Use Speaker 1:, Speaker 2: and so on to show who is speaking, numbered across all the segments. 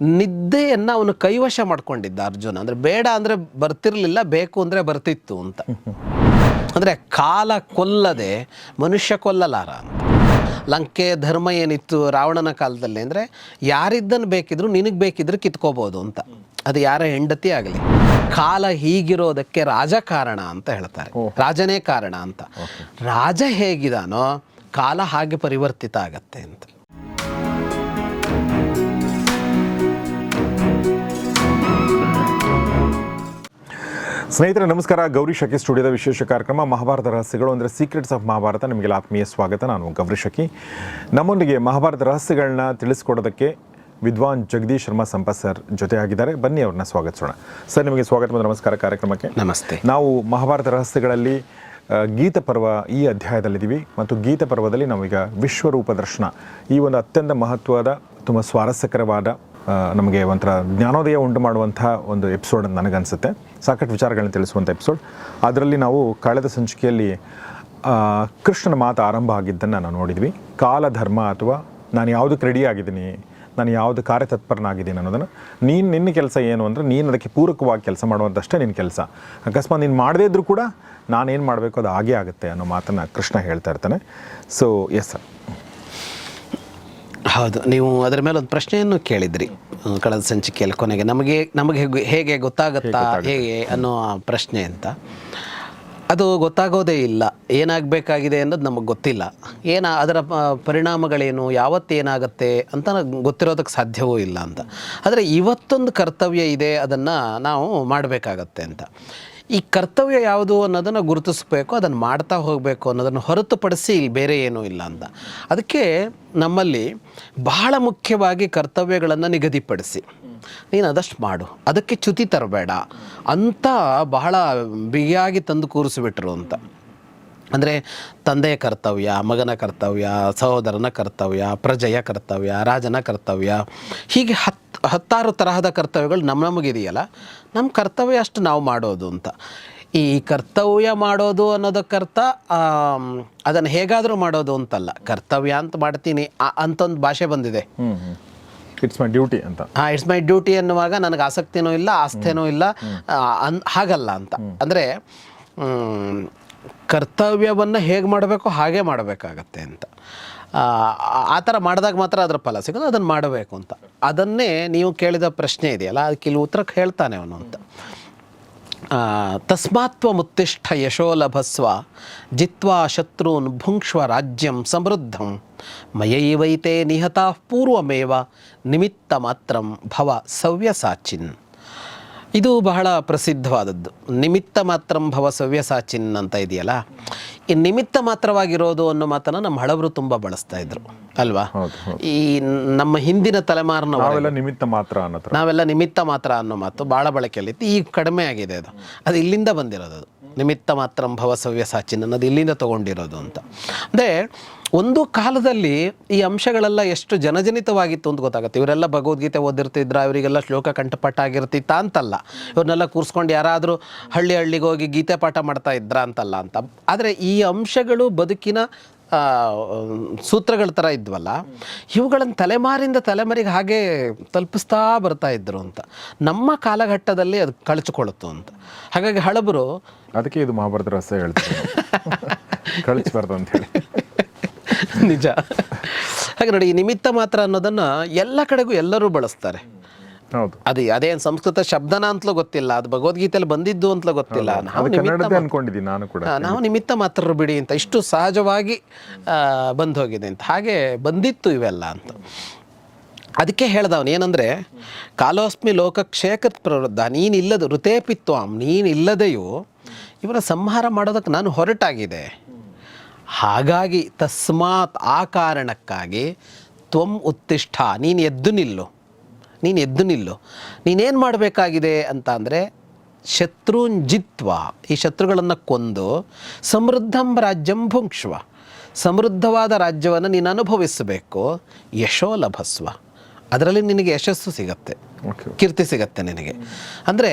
Speaker 1: ನಿದ್ದೆಯನ್ನು ಅವನು ಕೈವಶ ಮಾಡ್ಕೊಂಡಿದ್ದ ಅರ್ಜುನ. ಅಂದರೆ ಬೇಡ ಅಂದರೆ ಬರ್ತಿರಲಿಲ್ಲ ಬೇಕು ಅಂದರೆ ಬರ್ತಿತ್ತು ಅಂತ. ಅಂದರೆ ಕಾಲ ಕೊಲ್ಲದೆ ಮನುಷ್ಯ ಕೊಲ್ಲಲಾರ ಅಂತ. ಲಂಕೆ ಧರ್ಮ ಏನಿತ್ತು ರಾವಣನ ಕಾಲದಲ್ಲಿ ಅಂದರೆ ಯಾರಿದ್ದನ್ನು ಬೇಕಿದ್ರು ನಿನಗೆ ಬೇಕಿದ್ರೆ ಕಿತ್ಕೋಬೋದು ಅಂತ. ಅದು ಯಾರ ಹೆಂಡತಿ ಆಗಲಿ. ಕಾಲ ಹೀಗಿರೋದಕ್ಕೆ ರಾಜ ಕಾರಣ ಅಂತ ಹೇಳ್ತಾರೆ. ರಾಜನೇ ಕಾರಣ ಅಂತ. ರಾಜ ಹೇಗಿದಾನೋ ಕಾಲ ಹಾಗೆ ಪರಿವರ್ತಿತ ಆಗತ್ತೆ ಅಂತ.
Speaker 2: ಸ್ನೇಹಿತರೆ ನಮಸ್ಕಾರ. ಗೌರಿ ಶಕಿ ಸ್ಟುಡಿಯೋದ ವಿಶೇಷ ಕಾರ್ಯಕ್ರಮ ಮಹಾಭಾರತ ರಹಸ್ಯಗಳು ಅಂದರೆ ಸೀಕ್ರೆಟ್ಸ್ ಆಫ್ ಮಹಾಭಾರತ. ನಿಮಗೆ ಆತ್ಮೀಯ ಸ್ವಾಗತ. ನಾನು ಗೌರಿ ಶಕಿ ನಮ್ಮೊಂದಿಗೆ ಮಹಾಭಾರತ ರಹಸ್ಯಗಳನ್ನ ತಿಳಿಸ್ಕೊಡೋದಕ್ಕೆ ವಿದ್ವಾನ್ ಜಗದೀಶ್ ಶರ್ಮಾ ಸಂಪತ್ ಸರ್ ಜೊತೆಯಾಗಿದ್ದಾರೆ. ಬನ್ನಿ ಅವ್ರನ್ನ ಸ್ವಾಗತಿಸೋಣ. ಸರ್ ನಿಮಗೆ ಸ್ವಾಗತ ಮತ್ತು ನಮಸ್ಕಾರ ಕಾರ್ಯಕ್ರಮಕ್ಕೆ.
Speaker 1: ನಮಸ್ತೆ.
Speaker 2: ನಾವು ಮಹಾಭಾರತ ರಹಸ್ಯಗಳಲ್ಲಿ ಗೀತ ಪರ್ವ ಈ ಅಧ್ಯಾಯದಲ್ಲಿದ್ದೀವಿ ಮತ್ತು ಗೀತ ಪರ್ವದಲ್ಲಿ ನಾವೀಗ ವಿಶ್ವರೂಪ ದರ್ಶನ. ಈ ಒಂದು ಅತ್ಯಂತ ಮಹತ್ವದ ತುಂಬ ಸ್ವಾರಸ್ಯಕರವಾದ ನಮಗೆ ಒಂಥರ ಜ್ಞಾನೋದಯ ಉಂಟು ಮಾಡುವಂಥ ಒಂದು ಎಪಿಸೋಡ್ ಅಂತ ನನಗನ್ಸುತ್ತೆ. ಸಾಕಷ್ಟು ವಿಚಾರಗಳನ್ನ ತಿಳಿಸುವಂಥ ಎಪಿಸೋಡ್ ಅದರಲ್ಲಿ ನಾವು ಕಳೆದ ಸಂಚಿಕೆಯಲ್ಲಿ ಕೃಷ್ಣನ ಮಾತು ಆರಂಭ ಆಗಿದ್ದನ್ನು ನಾವು ನೋಡಿದ್ವಿ. ಕಾಲಧರ್ಮ ಅಥವಾ ನಾನು ಯಾವುದಕ್ಕೆ ರೆಡಿ ಆಗಿದ್ದೀನಿ, ನಾನು ಯಾವುದು ಕಾರ್ಯತತ್ಪರನಾಗಿದ್ದೀನಿ ಅನ್ನೋದನ್ನು. ನೀನು, ನಿನ್ನ ಕೆಲಸ ಏನು ಅಂದರೆ ನೀನು ಅದಕ್ಕೆ ಪೂರಕವಾಗಿ ಕೆಲಸ ಮಾಡುವಂಥಷ್ಟೇ ನಿನ್ನ ಕೆಲಸ. ಅಕಸ್ಮಾತ್ ನೀನು ಮಾಡದೇ ಇದ್ದರೂ ಕೂಡ ನಾನೇನು ಮಾಡಬೇಕು ಅದು ಹಾಗೇ ಆಗುತ್ತೆ ಅನ್ನೋ ಮಾತನ್ನು ಕೃಷ್ಣ ಹೇಳ್ತಾ ಇರ್ತಾನೆ. ಸೊ ಎಸ್ ಸರ್
Speaker 1: ಹೌದು. ನೀವು ಅದರ ಮೇಲೆ ಒಂದು ಪ್ರಶ್ನೆಯನ್ನು ಕೇಳಿದ್ರಿ ಕಳೆದ ಸಂಚಿಕೆಯಲ್ಲಿ ಕೊನೆಗೆ. ನಮಗೆ ನಮಗೆ ಹೇಗೆ- ಗೊತ್ತಾಗುತ್ತಾ ಹೇಗೆ ಅನ್ನೋ ಪ್ರಶ್ನೆ ಅಂತ. ಅದು ಗೊತ್ತಾಗೋದೇ ಇಲ್ಲ. ಏನಾಗಬೇಕಾಗಿದೆ ಅನ್ನೋದು ನಮಗೆ ಗೊತ್ತಿಲ್ಲ. ಏನ ಅದರ ಪರಿಣಾಮಗಳೇನು ಯಾವತ್ತೇನಾಗುತ್ತೆ ಅಂತ ಗೊತ್ತಿರೋದಕ್ಕೆ ಸಾಧ್ಯವೂ ಇಲ್ಲ ಅಂತ. ಆದರೆ ಇವತ್ತೊಂದು ಕರ್ತವ್ಯ ಇದೆ ಅದನ್ನು ನಾವು ಮಾಡಬೇಕಾಗತ್ತೆ ಅಂತ. ಈ ಕರ್ತವ್ಯ ಯಾವುದು ಅನ್ನೋದನ್ನು ಗುರುತಿಸ್ಬೇಕು, ಅದನ್ನು ಮಾಡ್ತಾ ಹೋಗಬೇಕು ಅನ್ನೋದನ್ನು ಹೊರತುಪಡಿಸಿ ಇಲ್ಲಿ ಬೇರೆ ಏನೂ ಇಲ್ಲ ಅಂತ. ಅದಕ್ಕೆ ನಮ್ಮಲ್ಲಿ ಬಹಳ ಮುಖ್ಯವಾಗಿ ಕರ್ತವ್ಯಗಳನ್ನು ನಿಗದಿಪಡಿಸಿ. ನೀನು ಅದಷ್ಟು ಮಾಡು, ಅದಕ್ಕೆ ಚ್ಯುತಿ ತರಬೇಡ, ಅಂತ ಬಹಳ ಬಿಗಿಯಾಗಿ ತಂದು ಕೂರಿಸಿಬಿಟ್ರು ಅಂತ. ಅಂದರೆ ತಂದೆಯ ಕರ್ತವ್ಯ, ಮಗನ ಕರ್ತವ್ಯ, ಸಹೋದರನ ಕರ್ತವ್ಯ, ಪ್ರಜೆಯ ಕರ್ತವ್ಯ, ರಾಜನ ಕರ್ತವ್ಯ, ಹೀಗೆ ಹತ್ತು ಹತ್ತಾರು ತರಹದ ಕರ್ತವ್ಯಗಳು ನಮ್ಮ ನಮಗಿದೆಯಲ್ಲ ನಮ್ಮ ಕರ್ತವ್ಯ ಅಷ್ಟು ನಾವು ಮಾಡೋದು ಅಂತ. ಈ ಕರ್ತವ್ಯ ಮಾಡೋದು ಅನ್ನೋದಕ್ಕರ್ಥ ಅದನ್ನು ಹೇಗಾದರೂ ಮಾಡೋದು ಅಂತಲ್ಲ. ಕರ್ತವ್ಯ ಅಂತ ಮಾಡ್ತೀನಿ ಅಂತ ಒಂದು ಭಾಷೆ ಬಂದಿದೆ.
Speaker 2: ಇಟ್ಸ್ ಮೈ ಡ್ಯೂಟಿ ಅಂತ.
Speaker 1: ಹಾಂ ಇಟ್ಸ್ ಮೈ ಡ್ಯೂಟಿ ಅನ್ನುವಾಗ ನನಗೆ ಆಸಕ್ತಿನೂ ಇಲ್ಲ ಆಸ್ಥೆನೂ ಇಲ್ಲ ಅನ್ ಹಾಗಲ್ಲ ಅಂತ. ಅಂದರೆ ಕರ್ತವ್ಯವನ್ನು ಹೇಗೆ ಮಾಡಬೇಕು ಹಾಗೆ ಮಾಡಬೇಕಾಗತ್ತೆ ಅಂತ. ಆ, ಥರ ಮಾಡಿದಾಗ ಮಾತ್ರ ಅದರ ಫಲ ಸಿಗೋದು ಅದನ್ನು ಮಾಡಬೇಕು ಅಂತ. ಅದನ್ನೇ ನೀವು ಕೇಳಿದ ಪ್ರಶ್ನೆ ಇದೆಯಲ್ಲ ಅದಕ್ಕೆ ಇಲ್ಲಿ ಉತ್ತರಕ್ಕೆ ಹೇಳ್ತಾನೆ ಅವನು ಅಂತ. ತಸ್ಮಾತ್ವ ಮುತ್ತಿಷ್ಠ ಯಶೋಲಭಸ್ವ ಜಿತ್ವಾ ಶತ್ರುನ್ ಭುಂಕ್ಷ್ವ ರಾಜ್ಯಂ ಸಮೃದ್ಧಂ ಮಯೈವೈತೆ ನಿಹತಾ ಪೂರ್ವಮೇವ ನಿಮಿತ್ತ ಮಾತ್ರಂ ಭವ ಸವ್ಯಸಾಚಿನ್. ಇದು ಬಹಳ ಪ್ರಸಿದ್ಧವಾದದ್ದು. ನಿಮಿತ್ತ ಮಾತ್ರಂ ಭವ ಸವ್ಯಸಾಚಿನ್ ಅಂತ ಇದೆಯಲ್ಲ ಈ ನಿಮಿತ್ತ ಮಾತ್ರವಾಗಿರೋದು ಅನ್ನೋ ಮಾತನ್ನ ನಮ್ಮ ಹಳಬರು ತುಂಬಾ ಬಳಸ್ತಾ ಇದ್ರು. ಅಲ್ವಾ? ಈ ನಮ್ಮ ಹಿಂದಿನ ತಲೆಮಾರಿನ
Speaker 2: ನಿಮಿತ್ತ ಮಾತ್ರ
Speaker 1: ನಾವೆಲ್ಲ ನಿಮಿತ್ತ ಮಾತ್ರ ಅನ್ನೋ ಮಾತು ಭಾಳ ಬಳಕೆಯಲ್ಲಿತ್ತು ಈಗ ಕಡಿಮೆ ಆಗಿದೆ ಅದು. ಅದು ಇಲ್ಲಿಂದ ಬಂದಿರೋದು ಅದು. ನಿಮಿತ್ತ ಮಾತ್ರ ಭವಸವ್ಯ ಸಾಚಿನ್ ಅನ್ನೋದು ಇಲ್ಲಿಂದ ತಗೊಂಡಿರೋದು ಅಂತ. ಅಂದರೆ ಒಂದು ಕಾಲದಲ್ಲಿ ಈ ಅಂಶಗಳೆಲ್ಲ ಎಷ್ಟು ಜನಜನಿತವಾಗಿತ್ತು ಅಂತ ಗೊತ್ತಾಗುತ್ತೆ. ಇವರೆಲ್ಲ ಭಗವದ್ಗೀತೆ ಓದಿರ್ತಿದ್ರ ಇವರಿಗೆಲ್ಲ ಶ್ಲೋಕ ಕಂಠಪಾಠ ಆಗಿರ್ತಿತ್ತ ಅಂತಲ್ಲ. ಇವ್ರನ್ನೆಲ್ಲ ಕೂರಿಸ್ಕೊಂಡು ಯಾರಾದರೂ ಹಳ್ಳಿ ಹಳ್ಳಿಗೆ ಹೋಗಿ ಗೀತೆ ಪಾಠ ಮಾಡ್ತಾ ಇದ್ರ ಅಂತಲ್ಲ ಅಂತ. ಆದರೆ ಈ ಅಂಶಗಳು ಬದುಕಿನ ಸೂತ್ರಗಳ ಥರ ಇದ್ವಲ್ಲ ಇವುಗಳನ್ನು ತಲೆಮಾರಿಂದ ತಲೆಮಾರಿಗೆ ಹಾಗೆ ತಲುಪಿಸ್ತಾ ಬರ್ತಾ ಇದ್ರು ಅಂತ. ನಮ್ಮ ಕಾಲಘಟ್ಟದಲ್ಲಿ ಅದು ಕಳಚಿಕೊಳ್ಳುತ್ತು ಅಂತ. ಹಾಗಾಗಿ ಹಳಬರು
Speaker 2: ಅದಕ್ಕೆ ಇದು ಮಹಾಭಾರತ ರಸ ಹೇಳ್ತಾರೆ. ಕಳಿಸ್ಬಾರ್ದು ಅಂತ ಹೇಳಿ.
Speaker 1: ನಿಜ. ಹಾಗೆ ನೋಡಿ ಈ ನಿಮಿತ್ತ ಮಾತ್ರ ಅನ್ನೋದನ್ನ ಎಲ್ಲ ಕಡೆಗೂ ಎಲ್ಲರೂ ಬಳಸ್ತಾರೆ.
Speaker 2: ಹೌದು.
Speaker 1: ಅದು ಅದೇನು ಸಂಸ್ಕೃತ ಶಬ್ದನ ಅಂತಲೂ ಗೊತ್ತಿಲ್ಲ ಅದು ಭಗವದ್ಗೀತೆಯಲ್ಲಿ ಬಂದಿದ್ದು ಅಂತಲೂ ಗೊತ್ತಿಲ್ಲ. ನಾವು
Speaker 2: ಅದು
Speaker 1: ನಿಮಿತ್ತ
Speaker 2: ಮಾತ್ರ ಅನ್ಕೊಂಡಿದ್ದೀನಿ ನಾನು ಕೂಡ.
Speaker 1: ನಾವು ನಿಮಿತ್ತ ಮಾತ್ರರು ಬಿಡಿ ಅಂತ ಇಷ್ಟು ಸಹಜವಾಗಿ ಬಂದು ಹೋಗಿದೆ ಅಂತ. ಹಾಗೆ ಬಂದಿತ್ತು ಇವೆಲ್ಲ ಅಂತ. ಅದಕ್ಕೆ ಹೇಳ್ದವನು ಏನಂದರೆ ಕಾಲೋಸ್ಮಿ ಲೋಕಕ್ಷೇಕತ್ ಪ್ರವೃದ್ಧ ನೀನಿಲ್ಲದ ಋತೇಪಿತ್ವಾಂ ನೀನಿಲ್ಲದೆಯೂ ಇವರ ಸಂಹಾರ ಮಾಡೋದಕ್ಕೆ ನಾನು ಹೊರಟಾಗಿದೆ. ಹಾಗಾಗಿ ತಸ್ಮಾತ್ ಆ ಕಾರಣಕ್ಕಾಗಿ ತ್ವಂ ಉತ್ತಿಷ್ಠ ನೀನು ಎದ್ದು ನಿಲ್ಲು ನೀನು ಎದ್ದು ನಿಲ್ಲು. ನೀನೇನು ಮಾಡಬೇಕಾಗಿದೆ ಅಂತ ಅಂದರೆ ಶತ್ರುಂಜಿತ್ವ ಈ ಶತ್ರುಗಳನ್ನು ಕೊಂದು ಸಮೃದ್ಧಂ ರಾಜ್ಯಂ ಭುಂಕ್ಷ್ವ. ಸಮೃದ್ಧವಾದ ರಾಜ್ಯವನ್ನು ನೀನು ಅನುಭವಿಸಬೇಕು ಯಶೋ ಲಭಸ್ವ. ಅದರಲ್ಲಿ ನಿನಗೆ ಯಶಸ್ಸು ಸಿಗತ್ತೆ ಕೀರ್ತಿ ಸಿಗತ್ತೆ ನಿನಗೆ. ಅಂದರೆ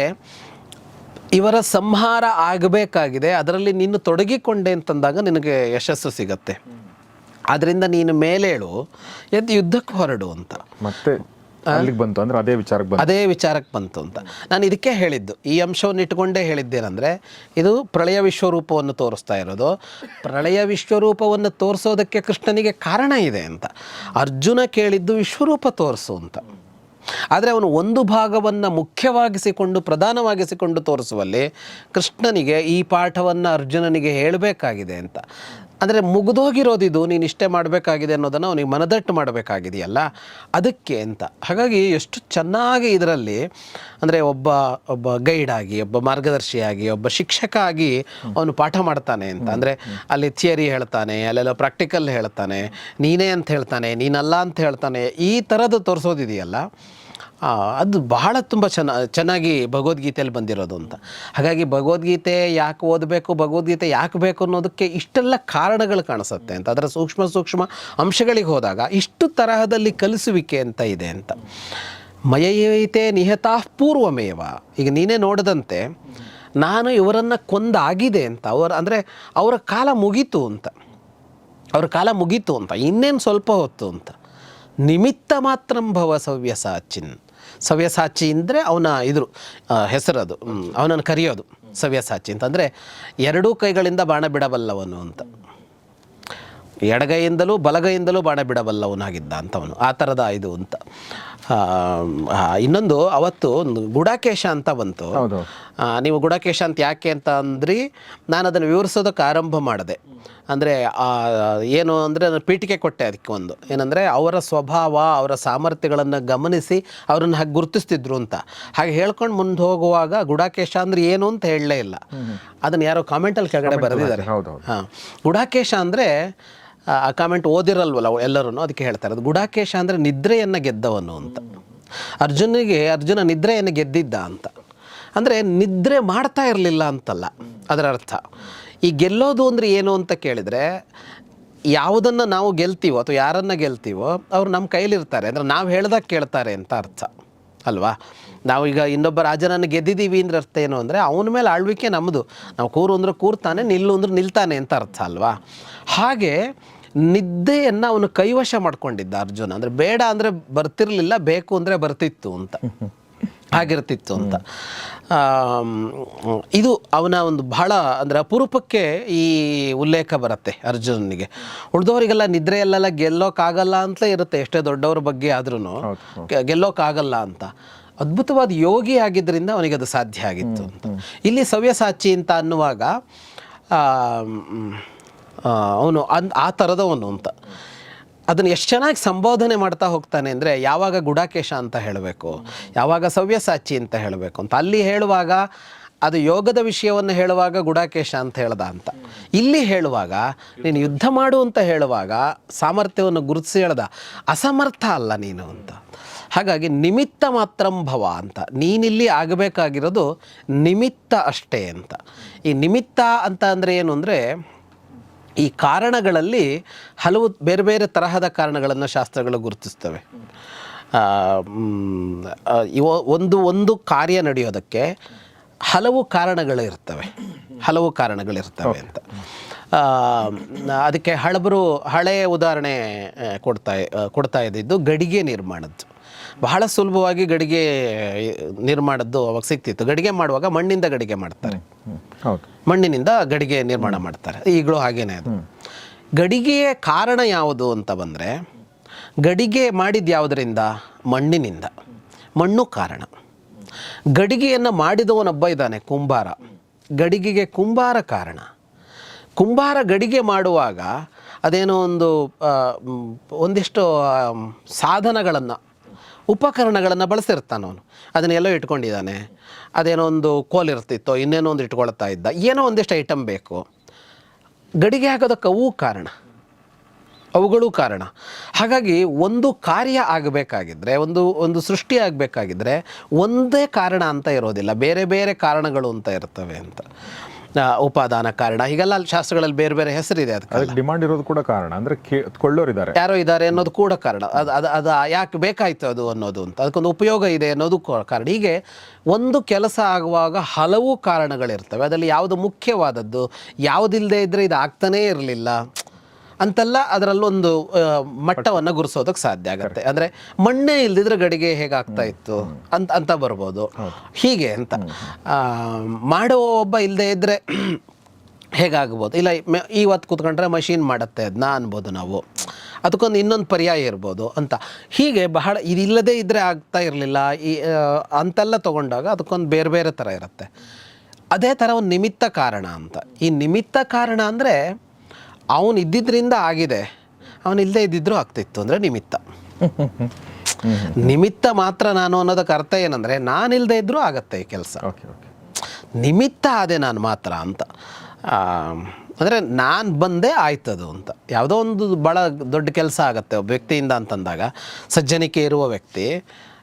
Speaker 1: ಇವರ ಸಂಹಾರ ಆಗಬೇಕಾಗಿದೆ ಅದರಲ್ಲಿ ನೀನು ತೊಡಗಿಕೊಂಡೆ ಅಂತಂದಾಗ ನಿನಗೆ ಯಶಸ್ಸು ಸಿಗತ್ತೆ. ಅದರಿಂದ ನೀನು ಮೇಲೇಳು ಎದ್ದು ಯುದ್ಧಕ್ಕೆ ಹೊರಡು ಅಂತ.
Speaker 2: ಮತ್ತೆ ಅಲ್ಲಿಗೆ ಬಂತು ಅಂದ್ರೆ ಅದೇ ವಿಚಾರಕ್ಕೆ ಬಂತು.
Speaker 1: ಅದೇ ವಿಚಾರಕ್ಕೆ ಬಂತು ಅಂತ. ನಾನು ಇದಕ್ಕೆ ಹೇಳಿದ್ದು ಈ ಅಂಶವನ್ನು ಇಟ್ಕೊಂಡೇ ಹೇಳಿದ್ದೇನೆಂದರೆ ಇದು ಪ್ರಳಯ ವಿಶ್ವರೂಪವನ್ನು ತೋರಿಸ್ತಾ ಇರೋದು. ಪ್ರಳಯ ವಿಶ್ವರೂಪವನ್ನು ತೋರಿಸೋದಕ್ಕೆ ಕೃಷ್ಣನಿಗೆ ಕಾರಣ ಇದೆ ಅಂತ. ಅರ್ಜುನ ಕೇಳಿದ್ದು ವಿಶ್ವರೂಪ ತೋರಿಸು ಅಂತ. ಆದರೆ ಅವನು ಒಂದು ಭಾಗವನ್ನು ಮುಖ್ಯವಾಗಿಸಿಕೊಂಡು ಪ್ರಧಾನವಾಗಿಸಿಕೊಂಡು ತೋರಿಸುವಲ್ಲಿ ಕೃಷ್ಣನಿಗೆ ಈ ಪಾಠವನ್ನು ಅರ್ಜುನನಿಗೆ ಹೇಳಬೇಕಾಗಿದೆ ಅಂತ. ಅಂದರೆ ಮುಗಿದೋಗಿರೋದಿದು ನೀನು ಇಷ್ಟೇ ಮಾಡಬೇಕಾಗಿದೆ ಅನ್ನೋದನ್ನು ಅವನಿಗೆ ಮನದಟ್ಟು ಮಾಡಬೇಕಾಗಿದೆಯಲ್ಲ? ಅದಕ್ಕೆ ಅಂತ. ಹಾಗಾಗಿ ಎಷ್ಟು ಚೆನ್ನಾಗಿ ಇದರಲ್ಲಿ ಅಂದರೆ ಒಬ್ಬ ಒಬ್ಬ ಗೈಡ್ ಆಗಿ ಒಬ್ಬ ಮಾರ್ಗದರ್ಶಿಯಾಗಿ ಒಬ್ಬ ಶಿಕ್ಷಕ ಆಗಿ ಅವನು ಪಾಠ ಮಾಡ್ತಾನೆ ಅಂತ. ಅಂದರೆ ಅಲ್ಲಿ ಥಿಯರಿ ಹೇಳ್ತಾನೆ ಅಲ್ಲೆಲ್ಲ ಪ್ರಾಕ್ಟಿಕಲ್ ಹೇಳ್ತಾನೆ ನೀನೇ ಅಂತ ಹೇಳ್ತಾನೆ ನೀನಲ್ಲ ಅಂತ ಹೇಳ್ತಾನೆ ಈ ಥರದ್ದು ತೋರಿಸೋದಿದೆಯಲ್ಲ? ಅದು ಬಹಳ ತುಂಬ ಚೆನ್ನ, ಚೆನ್ನಾಗಿ ಭಗವದ್ಗೀತೆಯಲ್ಲಿ ಬಂದಿರೋದು ಅಂತ. ಹಾಗಾಗಿ ಭಗವದ್ಗೀತೆ ಯಾಕೆ ಓದಬೇಕು, ಭಗವದ್ಗೀತೆ ಯಾಕೆ ಬೇಕು ಅನ್ನೋದಕ್ಕೆ ಇಷ್ಟೆಲ್ಲ ಕಾರಣಗಳು ಕಾಣಿಸುತ್ತೆ ಅಂತ. ಅದರ ಸೂಕ್ಷ್ಮ ಸೂಕ್ಷ್ಮ ಅಂಶಗಳಿಗೆ ಹೋದಾಗ ಇಷ್ಟು ತರಹದಲ್ಲಿ ಕಲಿಸುವಿಕೆ ಅಂತ ಇದೆ ಅಂತ. ಮಯೈತೆ ನಿಹತಾ ಪೂರ್ವಮೇವ. ಈಗ ನೀನೇ ನೋಡದಂತೆ ನಾನು ಇವರನ್ನು ಕೊಂದಾಗಿದೆ ಅಂತ. ಅವರ ಅಂದರೆ ಅವರ ಕಾಲ ಮುಗೀತು ಅಂತ. ಅವ್ರ ಕಾಲ ಮುಗೀತು ಅಂತ. ಇನ್ನೇನು ಸ್ವಲ್ಪ ಹೊತ್ತು ಅಂತ. ನಿಮಿತ್ತ ಮಾತ್ರ ಭವ ಸವ್ಯಸಾಚಿನ್. ಸವ್ಯಸಾಚಿ ಅಂದರೆ ಅವನ ಇದ್ರು ಹೆಸರದು ಅವನನ್ನು ಕರೆಯೋದು ಸವ್ಯಸಾಚಿ ಅಂತಂದರೆ ಎರಡೂ ಕೈಗಳಿಂದ ಬಾಣ ಬಿಡಬಲ್ಲವನು ಅಂತ. ಎಡಗೈಯಿಂದಲೂ ಬಲಗೈಯಿಂದಲೂ ಬಾಣ ಬಿಡಬಲ್ಲವನಾಗಿದ್ದ ಅಂತ ಅವನು. ಆ ಥರದ ಇದು ಅಂತ. ಇನ್ನೊಂದು ಅವತ್ತು ಒಂದು ಗುಡಾಕೇಶ ಅಂತ ಬಂತು.
Speaker 2: ಹೌದು.
Speaker 1: ನೀವು ಗುಡಾಕೇಶ ಅಂತ ಯಾಕೆ ಅಂತ ಅಂದ್ರಿ ನಾನು ಅದನ್ನು ವಿವರಿಸೋದಕ್ಕೆ ಆರಂಭ ಮಾಡಿದೆ. ಅಂದರೆ ಏನು ಅಂದರೆ ನಾನು ಪೀಠಿಕೆ ಕೊಟ್ಟೆ ಅದಕ್ಕೆ ಒಂದು. ಏನಂದರೆ ಅವರ ಸ್ವಭಾವ ಅವರ ಸಾಮರ್ಥ್ಯಗಳನ್ನು ಗಮನಿಸಿ ಅವರನ್ನು ಹಾಗೆ ಗುರುತಿಸ್ತಿದ್ರು ಅಂತ. ಹಾಗೆ ಹೇಳ್ಕೊಂಡು ಮುಂದೆ ಹೋಗುವಾಗ ಗುಡಾಕೇಶ ಅಂದ್ರೆ ಏನು ಅಂತ ಹೇಳಲೇ ಇಲ್ಲ. ಅದನ್ನು ಯಾರೋ ಕಾಮೆಂಟಲ್ಲಿ ಕೆಳಗಡೆ ಬರೆದಿದ್ದಾರೆ. ಹಾಂ. ಗುಡಾಕೇಶ ಅಂದರೆ ಆ ಕಾಮೆಂಟ್ ಓದಿರಲ್ವಲ್ಲ ಎಲ್ಲರೂ ಅದಕ್ಕೆ ಹೇಳ್ತಾರೆ. ಅದು ಗುಡಾಕೇಶ ಅಂದರೆ ನಿದ್ರೆಯನ್ನು ಗೆದ್ದವನು ಅಂತ. ಅರ್ಜುನಿಗೆ, ಅರ್ಜುನ ನಿದ್ರೆಯನ್ನು ಗೆದ್ದಿದ್ದ ಅಂತ. ಅಂದರೆ ನಿದ್ರೆ ಮಾಡ್ತಾ ಇರಲಿಲ್ಲ ಅಂತಲ್ಲ, ಅದರ ಅರ್ಥ. ಈ ಗೆಲ್ಲೋದು ಅಂದರೆ ಏನು ಅಂತ ಕೇಳಿದರೆ, ಯಾವುದನ್ನು ನಾವು ಗೆಲ್ತೀವೋ ಅಥವಾ ಯಾರನ್ನು ಗೆಲ್ತೀವೋ, ಅವರು ನಮ್ಮ ಕೈಲಿರ್ತಾರೆ. ಅಂದರೆ ನಾವು ಹೇಳ್ದಾಗ ಕೇಳ್ತಾರೆ ಅಂತ ಅರ್ಥ. ಅಲ್ವಾ? ನಾವು ಈಗ ಇನ್ನೊಬ್ಬ ರಾಜನನ್ನು ಗೆದ್ದಿದ್ದೀವಿ ಅಂದ್ರೆ ಅರ್ಥ ಏನು ಅಂದರೆ ಅವನ ಮೇಲೆ ಆಳ್ವಿಕೆ ನಮ್ಮದು ನಾವು ಕೂರು ಅಂದ್ರೆ ಕೂರ್ತಾನೆ ನಿಲ್ಲು ಅಂದ್ರೆ ನಿಲ್ತಾನೆ ಅಂತ ಅರ್ಥ ಅಲ್ವಾ? ಹಾಗೆ ನಿದ್ದೆಯನ್ನು ಅವನು ಕೈವಶ ಮಾಡ್ಕೊಂಡಿದ್ದ ಅರ್ಜುನ. ಅಂದರೆ ಬೇಡ ಅಂದರೆ ಬರ್ತಿರಲಿಲ್ಲ ಬೇಕು ಅಂದರೆ ಬರ್ತಿತ್ತು ಅಂತ. ಆಗಿರ್ತಿತ್ತು ಅಂತ. ಇದು ಅವನ ಒಂದು ಬಹಳ ಅಂದರೆ ಅಪರೂಪಕ್ಕೆ ಈ ಉಲ್ಲೇಖ ಬರುತ್ತೆ ಅರ್ಜುನನಿಗೆ ಉಳಿದವರಿಗೆಲ್ಲ ನಿದ್ರೆಯಲ್ಲೆಲ್ಲ ಗೆಲ್ಲೋಕ್ಕಾಗಲ್ಲ ಅಂತಲೇ ಇರುತ್ತೆ ಎಷ್ಟೇ ದೊಡ್ಡವ್ರ ಬಗ್ಗೆ ಆದ್ರೂ ಗೆಲ್ಲೋಕ್ಕಾಗಲ್ಲ ಅಂತ. ಅದ್ಭುತವಾದ ಯೋಗಿ ಆಗಿದ್ದರಿಂದ ಅವನಿಗೆ ಅದು ಸಾಧ್ಯ ಆಗಿತ್ತು ಅಂತ. ಇಲ್ಲಿ ಸವ್ಯಸಾಚಿ ಅಂತ ಅನ್ನುವಾಗ ಅವನು ಅನ್ ಆ ಥರದವನು ಅಂತ. ಅದನ್ನು ಎಷ್ಟು ಚೆನ್ನಾಗಿ ಸಂಬೋಧನೆ ಮಾಡ್ತಾ ಹೋಗ್ತಾನೆ ಅಂದರೆ ಯಾವಾಗ ಗುಡಾಕೇಶ ಅಂತ ಹೇಳಬೇಕು ಯಾವಾಗ ಸವ್ಯಸಾಚಿ ಅಂತ ಹೇಳಬೇಕು ಅಂತ. ಅಲ್ಲಿ ಹೇಳುವಾಗ ಅದು ಯೋಗದ ವಿಷಯವನ್ನು ಹೇಳುವಾಗ ಗುಡಾಕೇಶ ಅಂತ ಹೇಳ್ದ ಅಂತ. ಇಲ್ಲಿ ಹೇಳುವಾಗ ನೀನು ಯುದ್ಧ ಮಾಡು ಅಂತ ಹೇಳುವಾಗ ಸಾಮರ್ಥ್ಯವನ್ನು ಗುರುತಿಸಿ ಹೇಳ್ದ ಅಸಮರ್ಥ ಅಲ್ಲ ನೀನು ಅಂತ. ಹಾಗಾಗಿ ನಿಮಿತ್ತ ಮಾತ್ರಂಭವ ಅಂತ. ನೀನಿಲ್ಲಿ ಆಗಬೇಕಾಗಿರೋದು ನಿಮಿತ್ತ ಅಷ್ಟೇ ಅಂತ. ಈ ನಿಮಿತ್ತ ಅಂತ ಅಂದರೆ ಏನು ಅಂದರೆ ಈ ಕಾರಣಗಳಲ್ಲಿ ಹಲವು ಬೇರೆ ಬೇರೆ ತರಹದ ಕಾರಣಗಳನ್ನು ಶಾಸ್ತ್ರಗಳು ಗುರುತಿಸ್ತವೆ. ಇವ- ಒಂದು ಒಂದು ಕಾರ್ಯ ನಡೆಯೋದಕ್ಕೆ ಹಲವು ಕಾರಣಗಳು ಇರ್ತವೆ. ಹಲವು ಕಾರಣಗಳಿರ್ತವೆ ಅಂತ. ಅದಕ್ಕೆ ಹಳಬರು ಹಳೆಯ ಉದಾಹರಣೆ ಕೊಡ್ತಾ ಕೊಡ್ತಾ ಇದ್ದಿದ್ದು ಗಡಿಗೆ ನಿರ್ಮಾಣದ್ದು. ಬಹಳ ಸುಲಭವಾಗಿ ಗಡಿಗೆ ನಿರ್ಮಾಣದ್ದು ಅವಾಗ ಸಿಗ್ತಿತ್ತು. ಗಡಿಗೆ ಮಾಡುವಾಗ ಮಣ್ಣಿಂದ ಗಡಿಗೆ ಮಾಡ್ತಾರೆ. ಮಣ್ಣಿನಿಂದ ಗಡಿಗೆ ನಿರ್ಮಾಣ ಮಾಡ್ತಾರೆ. ಈಗಲೂ ಹಾಗೇನೆ ಅದು. ಗಡಿಗೆಯ ಕಾರಣ ಯಾವುದು ಅಂತ ಬಂದರೆ ಗಡಿಗೆ ಮಾಡಿದ ಯಾವುದರಿಂದ? ಮಣ್ಣಿನಿಂದ. ಮಣ್ಣು ಕಾರಣ. ಗಡಿಗೆಯನ್ನು ಮಾಡಿದವನೊಬ್ಬ ಇದ್ದಾನೆ ಕುಂಬಾರ. ಗಡಿಗೆಗೆ ಕುಂಬಾರ ಕಾರಣ. ಕುಂಬಾರ ಗಡಿಗೆ ಮಾಡುವಾಗ ಅದೇನೋ ಒಂದು ಒಂದಿಷ್ಟು ಸಾಧನಗಳನ್ನು ಉಪಕರಣಗಳನ್ನು ಬಳಸಿರ್ತಾನೆ ಅವನು. ಅದನ್ನೆಲ್ಲೋ ಇಟ್ಕೊಂಡಿದ್ದಾನೆ. ಅದೇನೋ ಒಂದು ಕೋಲ್ ಇರ್ತಿತ್ತೋ, ಇನ್ನೇನೋ ಒಂದು ಇಟ್ಕೊಳ್ತಾ ಇದ್ದ, ಏನೋ ಒಂದಿಷ್ಟು ಐಟಮ್ ಬೇಕು. ಗಡಿಗೆ ಹಾಕೋದಕ್ಕೆ ಅವು ಕಾರಣ. ಅವುಗಳು ಕಾರಣ. ಹಾಗಾಗಿ ಒಂದು ಕಾರ್ಯ ಆಗಬೇಕಾಗಿದ್ದರೆ ಒಂದು ಒಂದು ಸೃಷ್ಟಿ ಆಗಬೇಕಾಗಿದ್ದರೆ ಒಂದೇ ಕಾರಣ ಅಂತ ಇರೋದಿಲ್ಲ. ಬೇರೆ ಬೇರೆ ಕಾರಣಗಳು ಅಂತ ಇರ್ತವೆ ಅಂತ. ಉಪಾದಾನ ಕಾರಣ. ಹೀಗೆಲ್ಲ ಅಲ್ಲಿ ಶಾಸ್ತ್ರಗಳಲ್ಲಿ ಬೇರೆ ಬೇರೆ ಹೆಸರಿದೆ ಅದಕ್ಕೆ
Speaker 2: ಅದಕ್ಕೆ ಡಿಮಾಂಡ್ ಇರೋದು ಕೂಡ ಕಾರಣ. ಅಂದ್ರೆ ಕೊಳ್ಳೋರಿದ್ದಾರೆ.
Speaker 1: ಯಾರೋ ಇದ್ದಾರೆ ಅನ್ನೋದು ಕೂಡ ಕಾರಣ. ಅದು ಅದು ಅದು ಯಾಕೆ ಬೇಕಾಯ್ತು ಅದು ಅನ್ನೋದು ಅಂತ. ಅದಕ್ಕೊಂದು ಉಪಯೋಗ ಇದೆ ಅನ್ನೋದು ಕಾರಣ. ಹೀಗೆ ಒಂದು ಕೆಲಸ ಆಗುವಾಗ ಹಲವು ಕಾರಣಗಳಿರ್ತವೆ. ಅದರಲ್ಲಿ ಯಾವುದು ಮುಖ್ಯವಾದದ್ದು ಯಾವುದಿಲ್ಲದೆ ಇದ್ದರೆ ಇದು ಆಗ್ತಾನೇ ಇರಲಿಲ್ಲ. ಅಂತೆಲ್ಲ ಅದರಲ್ಲೊಂದು ಮಟ್ಟವನ್ನು ಗುರುಸೋದಕ್ಕೆ ಸಾಧ್ಯ ಆಗುತ್ತೆ. ಅಂದರೆ ಮಣ್ಣೇ ಇಲ್ದಿದ್ರೆ ಗಡಿಗೆ ಹೇಗಾಗ್ತಾ ಇತ್ತು ಅಂತ ಅಂತ ಬರ್ಬೋದು. ಹೀಗೆ ಅಂತ. ಮಾಡುವ ಮಾಡೋ ಒಬ್ಬ ಇಲ್ಲದೆ ಇದ್ದರೆ ಹೇಗಾಗ್ಬೋದು? ಇಲ್ಲ ಮ- ಇವತ್ತು ಕೂತ್ಕೊಂಡ್ರೆ ಮಷೀನ್ ಮಾಡುತ್ತೆ ಅದನ್ನ ಅನ್ಬೋದು ನಾವು. ಅದಕ್ಕೊಂದು ಇನ್ನೊಂದು ಪರ್ಯಾಯ ಇರ್ಬೋದು ಅಂತ. ಹೀಗೆ ಬಹಳ ಇದಿಲ್ಲದೇ ಇದ್ದರೆ ಆಗ್ತಾ ಇರಲಿಲ್ಲ. ಈ ಅಂತೆಲ್ಲ ತೊಗೊಂಡಾಗ ಅದಕ್ಕೊಂದು ಬೇರೆ ಬೇರೆ ಥರ ಇರುತ್ತೆ. ಅದೇ ಥರ ಒಂದು ನಿಮಿತ್ತ ಕಾರಣ ಅಂತ. ಈ ನಿಮಿತ್ತ ಕಾರಣ ಅಂದರೆ ಅವನು ಇದ್ದಿದ್ದರಿಂದ ಆಗಿದೆ. ಅವನು ಇಲ್ಲದೆ ಇದ್ದಿದ್ರೂ ಆಗ್ತಿತ್ತು ಅಂದರೆ ನಿಮಿತ್ತ. ನಿಮಿತ್ತ ಮಾತ್ರ ನಾನು ಅನ್ನೋದಕ್ಕೆ ಅರ್ಥ ಏನಂದರೆ ನಾನಿಲ್ಲದೆ ಇದ್ದರೂ ಆಗತ್ತೆ ಈ ಕೆಲಸ.
Speaker 2: ಓಕೆ ಓಕೆ
Speaker 1: ನಿಮಿತ್ತ ಆದೆ ನಾನು ಮಾತ್ರ ಅಂತ. ಅಂದರೆ ನಾನು ಬಂದೇ ಆಯ್ತದು ಅಂತ. ಯಾವುದೋ ಒಂದು ಭಾಳ ದೊಡ್ಡ ಕೆಲಸ ಆಗುತ್ತೆ ಒಬ್ಬ ವ್ಯಕ್ತಿಯಿಂದ ಅಂತಂದಾಗ ಸಜ್ಜನಿಕೆ ಇರುವ ವ್ಯಕ್ತಿ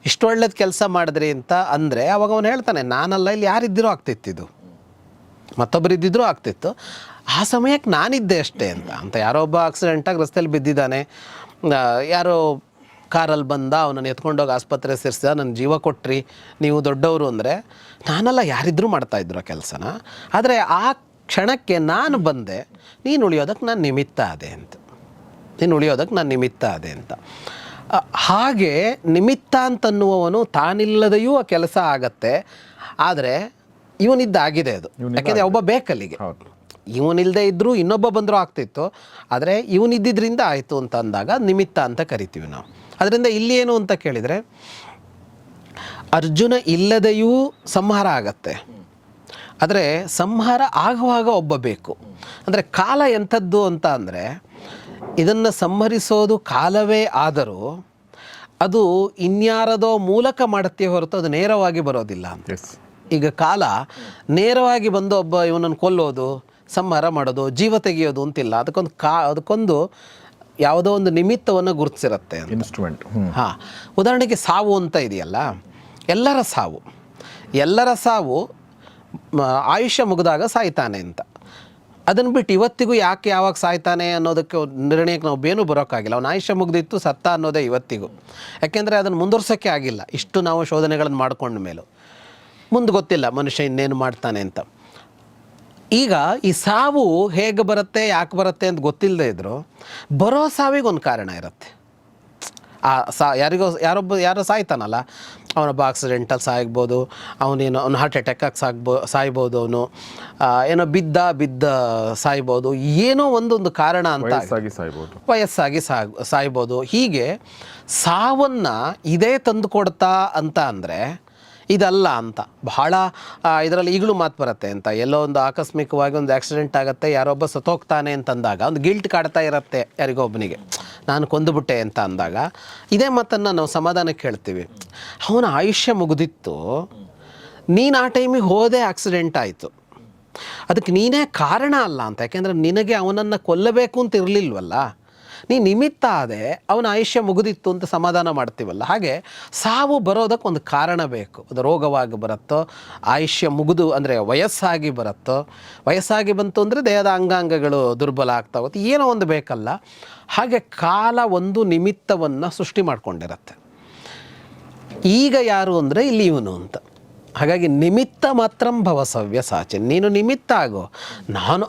Speaker 1: ಇಷ್ಟು ಒಳ್ಳೇದು ಕೆಲಸ ಮಾಡಿದ್ರಿ ಅಂತ ಅಂದರೆ ಅವಾಗ ಅವನು ಹೇಳ್ತಾನೆ ನಾನಲ್ಲ ಇಲ್ಲಿ ಯಾರಿದ್ದಿರೋ ಇದು. ಮತ್ತೊಬ್ಬರು ಇದ್ದಿದ್ರೂ ಆಗ್ತಿತ್ತು. ಆ ಸಮಯಕ್ಕೆ ನಾನಿದ್ದೆ ಅಷ್ಟೇ ಅಂತ. ಅಂತ ಯಾರೋ ಒಬ್ಬ ಆಕ್ಸಿಡೆಂಟಾಗಿ ರಸ್ತೆಯಲ್ಲಿ ಬಿದ್ದಿದ್ದಾನೆ. ಯಾರೋ ಕಾರಲ್ಲಿ ಬಂದ ಅವನನ್ನು ಎತ್ಕೊಂಡೋಗಿ ಆಸ್ಪತ್ರೆ ಸೇರಿಸಿದ ನನ್ನ ಜೀವ ಕೊಟ್ರಿ ನೀವು ದೊಡ್ಡವರು ಅಂದರೆ ನಾನೆಲ್ಲ ಯಾರಿದ್ರೂ ಮಾಡ್ತಾಯಿದ್ರು ಆ ಕೆಲಸನ. ಆದರೆ ಆ ಕ್ಷಣಕ್ಕೆ ನಾನು ಬಂದೆ ನೀನು ಉಳಿಯೋದಕ್ಕೆ ನಾನು ನಿಮಿತ್ತ ಆದೆ ಅಂತ. ನೀನು ಉಳಿಯೋದಕ್ಕೆ ನಾನು ನಿಮಿತ್ತ ಆದೆ ಅಂತ. ಹಾಗೆ ನಿಮಿತ್ತ ಅಂತನ್ನುವವನು ತಾನಿಲ್ಲದೆಯೂ ಆ ಕೆಲಸ ಆಗತ್ತೆ. ಆದರೆ ಇವನಿದ್ದಾಗಿದೆ ಅದು. ಯಾಕೆಂದರೆ ಒಬ್ಬ ಬೇಕಲ್ಲಿಗೆ. ಇವನಿಲ್ಲದೆ ಇದ್ದರೂ ಇನ್ನೊಬ್ಬ ಬಂದರೂ ಆಗ್ತಿತ್ತು ಆದರೆ ಇವನಿದ್ದಿದ್ರಿಂದ ಆಯಿತು ಅಂತ ಅಂದಾಗ ನಿಮಿತ್ತ ಅಂತ ಕರಿತೀವಿ ನಾವು. ಅದರಿಂದ ಇಲ್ಲಿ ಏನು ಅಂತ ಕೇಳಿದರೆ ಅರ್ಜುನ ಇಲ್ಲದೆಯೂ ಸಂಹಾರ ಆಗತ್ತೆ. ಆದರೆ ಸಂಹಾರ ಆಗುವಾಗ ಒಬ್ಬ ಬೇಕು. ಅಂದರೆ ಕಾಲ ಎಂಥದ್ದು ಅಂತ ಅಂದರೆ ಇದನ್ನು ಸಂಹರಿಸೋದು ಕಾಲವೇ ಆದರೂ ಅದು ಇನ್ಯಾರದೋ ಮೂಲಕ ಮಾಡುತ್ತೆ ಹೊರತು ಅದು ನೇರವಾಗಿ ಬರೋದಿಲ್ಲ ಅಂತ. ಈಗ ಕಾಲ ನೇರವಾಗಿ ಬಂದು ಒಬ್ಬ ಇವನನ್ನು ಕೊಲ್ಲೋದು ಸಂಹಾರ ಮಾಡೋದು ಜೀವ ತೆಗೆಯೋದು ಅಂತಿಲ್ಲ. ಅದಕ್ಕೊಂದು ಕಾ ಅದಕ್ಕೊಂದು ಯಾವುದೋ ಒಂದು ನಿಮಿತ್ತವನ್ನು ಗುರುತಿಸಿರುತ್ತೆ
Speaker 2: ಇನ್ಸ್ಟ್ರೂಮೆಂಟ್
Speaker 1: ಹಾಂ. ಉದಾಹರಣೆಗೆ ಸಾವು ಅಂತ ಇದೆಯಲ್ಲ ಎಲ್ಲರ ಸಾವು. ಎಲ್ಲರ ಸಾವು ಆಯುಷ್ಯ ಮುಗಿದಾಗ ಸಾಯ್ತಾನೆ ಅಂತ. ಅದನ್ನು ಬಿಟ್ಟು ಇವತ್ತಿಗೂ ಯಾಕೆ ಯಾವಾಗ ಸಾಯ್ತಾನೆ ಅನ್ನೋದಕ್ಕೆ ನಿರ್ಣಯಕ್ಕೆ ನಾವು ಬೇನು ಬರೋಕ್ಕಾಗಿಲ್ಲ. ಅವನ ಆಯುಷ್ಯ ಮುಗ್ದಿತ್ತು ಸತ್ತ ಅನ್ನೋದೇ ಇವತ್ತಿಗೂ. ಯಾಕೆಂದರೆ ಅದನ್ನು ಮುಂದುವರ್ಸೋಕ್ಕೆ ಆಗಿಲ್ಲ. ಇಷ್ಟು ನಾವು ಶೋಧನೆಗಳನ್ನು ಮಾಡ್ಕೊಂಡ ಮೇಲೂ ಮುಂದೆ ಗೊತ್ತಿಲ್ಲ ಮನುಷ್ಯ ಇನ್ನೇನು ಮಾಡ್ತಾನೆ ಅಂತ. ಈಗ ಈ ಸಾವು ಹೇಗೆ ಬರುತ್ತೆ ಯಾಕೆ ಬರುತ್ತೆ ಅಂತ ಗೊತ್ತಿಲ್ಲದೆ ಇದ್ದರೂ ಬರೋ ಸಾವಿಗೆ ಒಂದು ಕಾರಣ ಇರುತ್ತೆ. ಆ ಸಾ ಯಾರಿಗೋ ಯಾರೊಬ್ಬ ಯಾರೋ ಸಾಯ್ತಾನಲ್ಲ ಅವನೊಬ್ಬ ಆಕ್ಸಿಡೆಂಟಲ್ಲಿ ಸಾಯ್ಬೋದು ಅವನೇನೋ ಅವ್ನು ಹಾರ್ಟ್ ಅಟ್ಯಾಕಾಗಿ ಸಾಗ್ಬೋ ಸಾಯ್ಬೋದು ಅವನು ಏನೋ ಬಿದ್ದ ಬಿದ್ದ ಸಾಯ್ಬೋದು ಏನೋ ಒಂದೊಂದು ಕಾರಣ ಅಂತ
Speaker 2: ವಯಸ್ಸಾಗಿ ಸಾಯ್ಬೋದು.
Speaker 1: ವಯಸ್ಸಾಗಿ ಸಾಗ್ ಸಾಯ್ಬೋದು. ಹೀಗೆ ಸಾವನ್ನು ಇದೇ ತಂದು ಕೊಡ್ತಾ ಅಂತ ಅಂದರೆ ಇದಲ್ಲ ಅಂತ. ಬಹಳ ಇದರಲ್ಲಿ ಈಗಲೂ ಮಾತು ಬರುತ್ತೆ ಅಂತ. ಎಲ್ಲೋ ಒಂದು ಆಕಸ್ಮಿಕವಾಗಿ ಒಂದು ಆಕ್ಸಿಡೆಂಟ್ ಆಗುತ್ತೆ, ಯಾರೊಬ್ಬ ಸತ್ತೋಗ್ತಾನೆ ಅಂತಂದಾಗ ಒಂದು ಗಿಲ್ಟ್ ಕಾಡ್ತಾ ಇರುತ್ತೆ ಯಾರಿಗೋ ಒಬ್ಬನಿಗೆ ನಾನು ಕೊಂದುಬಿಟ್ಟೆ ಅಂತ ಅಂದಾಗ, ಇದೇ ಮಾತನ್ನು ನಾವು ಸಮಾಧಾನಕ್ಕೆ ಹೇಳ್ತೀವಿ. ಅವನ ಆಯುಷ್ಯ ಮುಗಿದಿತ್ತು. ನೀನು ಆ ಟೈಮಿಗೆ ಹೋದೆ ಆಕ್ಸಿಡೆಂಟ್ ಆಯಿತು. ಅದಕ್ಕೆ ನೀನೇ ಕಾರಣ ಅಲ್ಲ ಅಂತ. ಯಾಕೆಂದರೆ ನಿನಗೆ ಅವನನ್ನು ಕೊಲ್ಲಬೇಕು ಅಂತ ಇರಲಿಲ್ವಲ್ಲ? ನೀ ನಿಮಿತ್ತ ಆದರೆ ಅವನ ಆಯುಷ್ಯ ಮುಗಿದಿತ್ತು ಅಂತ ಸಮಾಧಾನ ಮಾಡ್ತೀವಲ್ಲ. ಹಾಗೆ ಸಾವು ಬರೋದಕ್ಕೆ ಒಂದು ಕಾರಣ ಬೇಕು. ಅದು ರೋಗವಾಗಿ ಬರುತ್ತೋ, ಆಯುಷ್ಯ ಮುಗಿದು ಅಂದರೆ ವಯಸ್ಸಾಗಿ ಬರುತ್ತೋ, ವಯಸ್ಸಾಗಿ ಬಂತು ಅಂದರೆ ದೇಹದ ಅಂಗಾಂಗಗಳು ದುರ್ಬಲ ಆಗ್ತಾ ಹೋಗುತ್ತೆ. ಏನೋ ಒಂದು ಬೇಕಲ್ಲ. ಹಾಗೆ ಕಾಲ ಒಂದು ನಿಮಿತ್ತವನ್ನು ಸೃಷ್ಟಿ ಮಾಡಿಕೊಂಡಿರತ್ತೆ. ಈಗ ಯಾರು ಅಂದರೆ ಇಲ್ಲಿ ಇವನು ಅಂತ. ಹಾಗಾಗಿ ನಿಮಿತ್ತ ಮಾತ್ರ ಭವ ಸವ್ಯ ಸಾಚಿ. ನೀನು ನಿಮಿತ್ತ ಆಗೋ. ನಾನು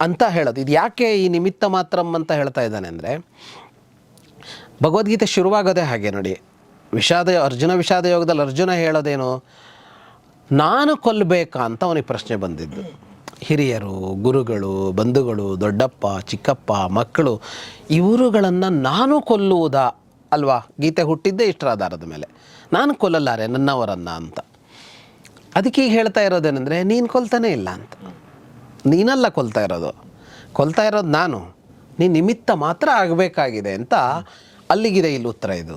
Speaker 1: ಅಂತ ಹೇಳೋದು. ಇದು ಯಾಕೆ ಈ ನಿಮಿತ್ತ ಮಾತ್ರಂ ಅಂತ ಹೇಳ್ತಾ ಇದ್ದಾನೆ ಅಂದರೆ, ಭಗವದ್ಗೀತೆ ಶುರುವಾಗೋದೇ ಹಾಗೆ ನೋಡಿ. ವಿಷಾದ, ಅರ್ಜುನ ವಿಷಾದ ಯೋಗದಲ್ಲಿ ಅರ್ಜುನ ಹೇಳೋದೇನು? ನಾನು ಕೊಲ್ಲಬೇಕಾ ಅಂತ ಅವನಿಗೆ ಪ್ರಶ್ನೆ ಬಂದಿದ್ದು. ಹಿರಿಯರು, ಗುರುಗಳು, ಬಂಧುಗಳು, ದೊಡ್ಡಪ್ಪ, ಚಿಕ್ಕಪ್ಪ, ಮಕ್ಕಳು, ಇವರುಗಳನ್ನು ನಾನು ಕೊಲ್ಲುವುದಾ? ಅಲ್ವಾ? ಗೀತೆ ಹುಟ್ಟಿದ್ದೇ ಇಷ್ಟರ ಆಧಾರದ ಮೇಲೆ. ನಾನು ಕೊಲ್ಲಲಾರೆ ನನ್ನವರನ್ನು ಅಂತ. ಅದಕ್ಕೆ ಈಗ ಹೇಳ್ತಾ ಇರೋದೇನೆಂದರೆ ನೀನು ಕೊಲ್ತಾನೇ ಇಲ್ಲ ಅಂತ. ನೀನಲ್ಲ ಕೊಲ್ತಾ ಇರೋದು. ಕೊಲ್ತಾ ಇರೋದು ನಾನು. ನೀನು ನಿಮಿತ್ತ ಮಾತ್ರ ಆಗಬೇಕಾಗಿದೆ ಅಂತ ಅಲ್ಲಿಗಿದೆ ಇಲ್ಲಿ ಉತ್ತರ ಇದು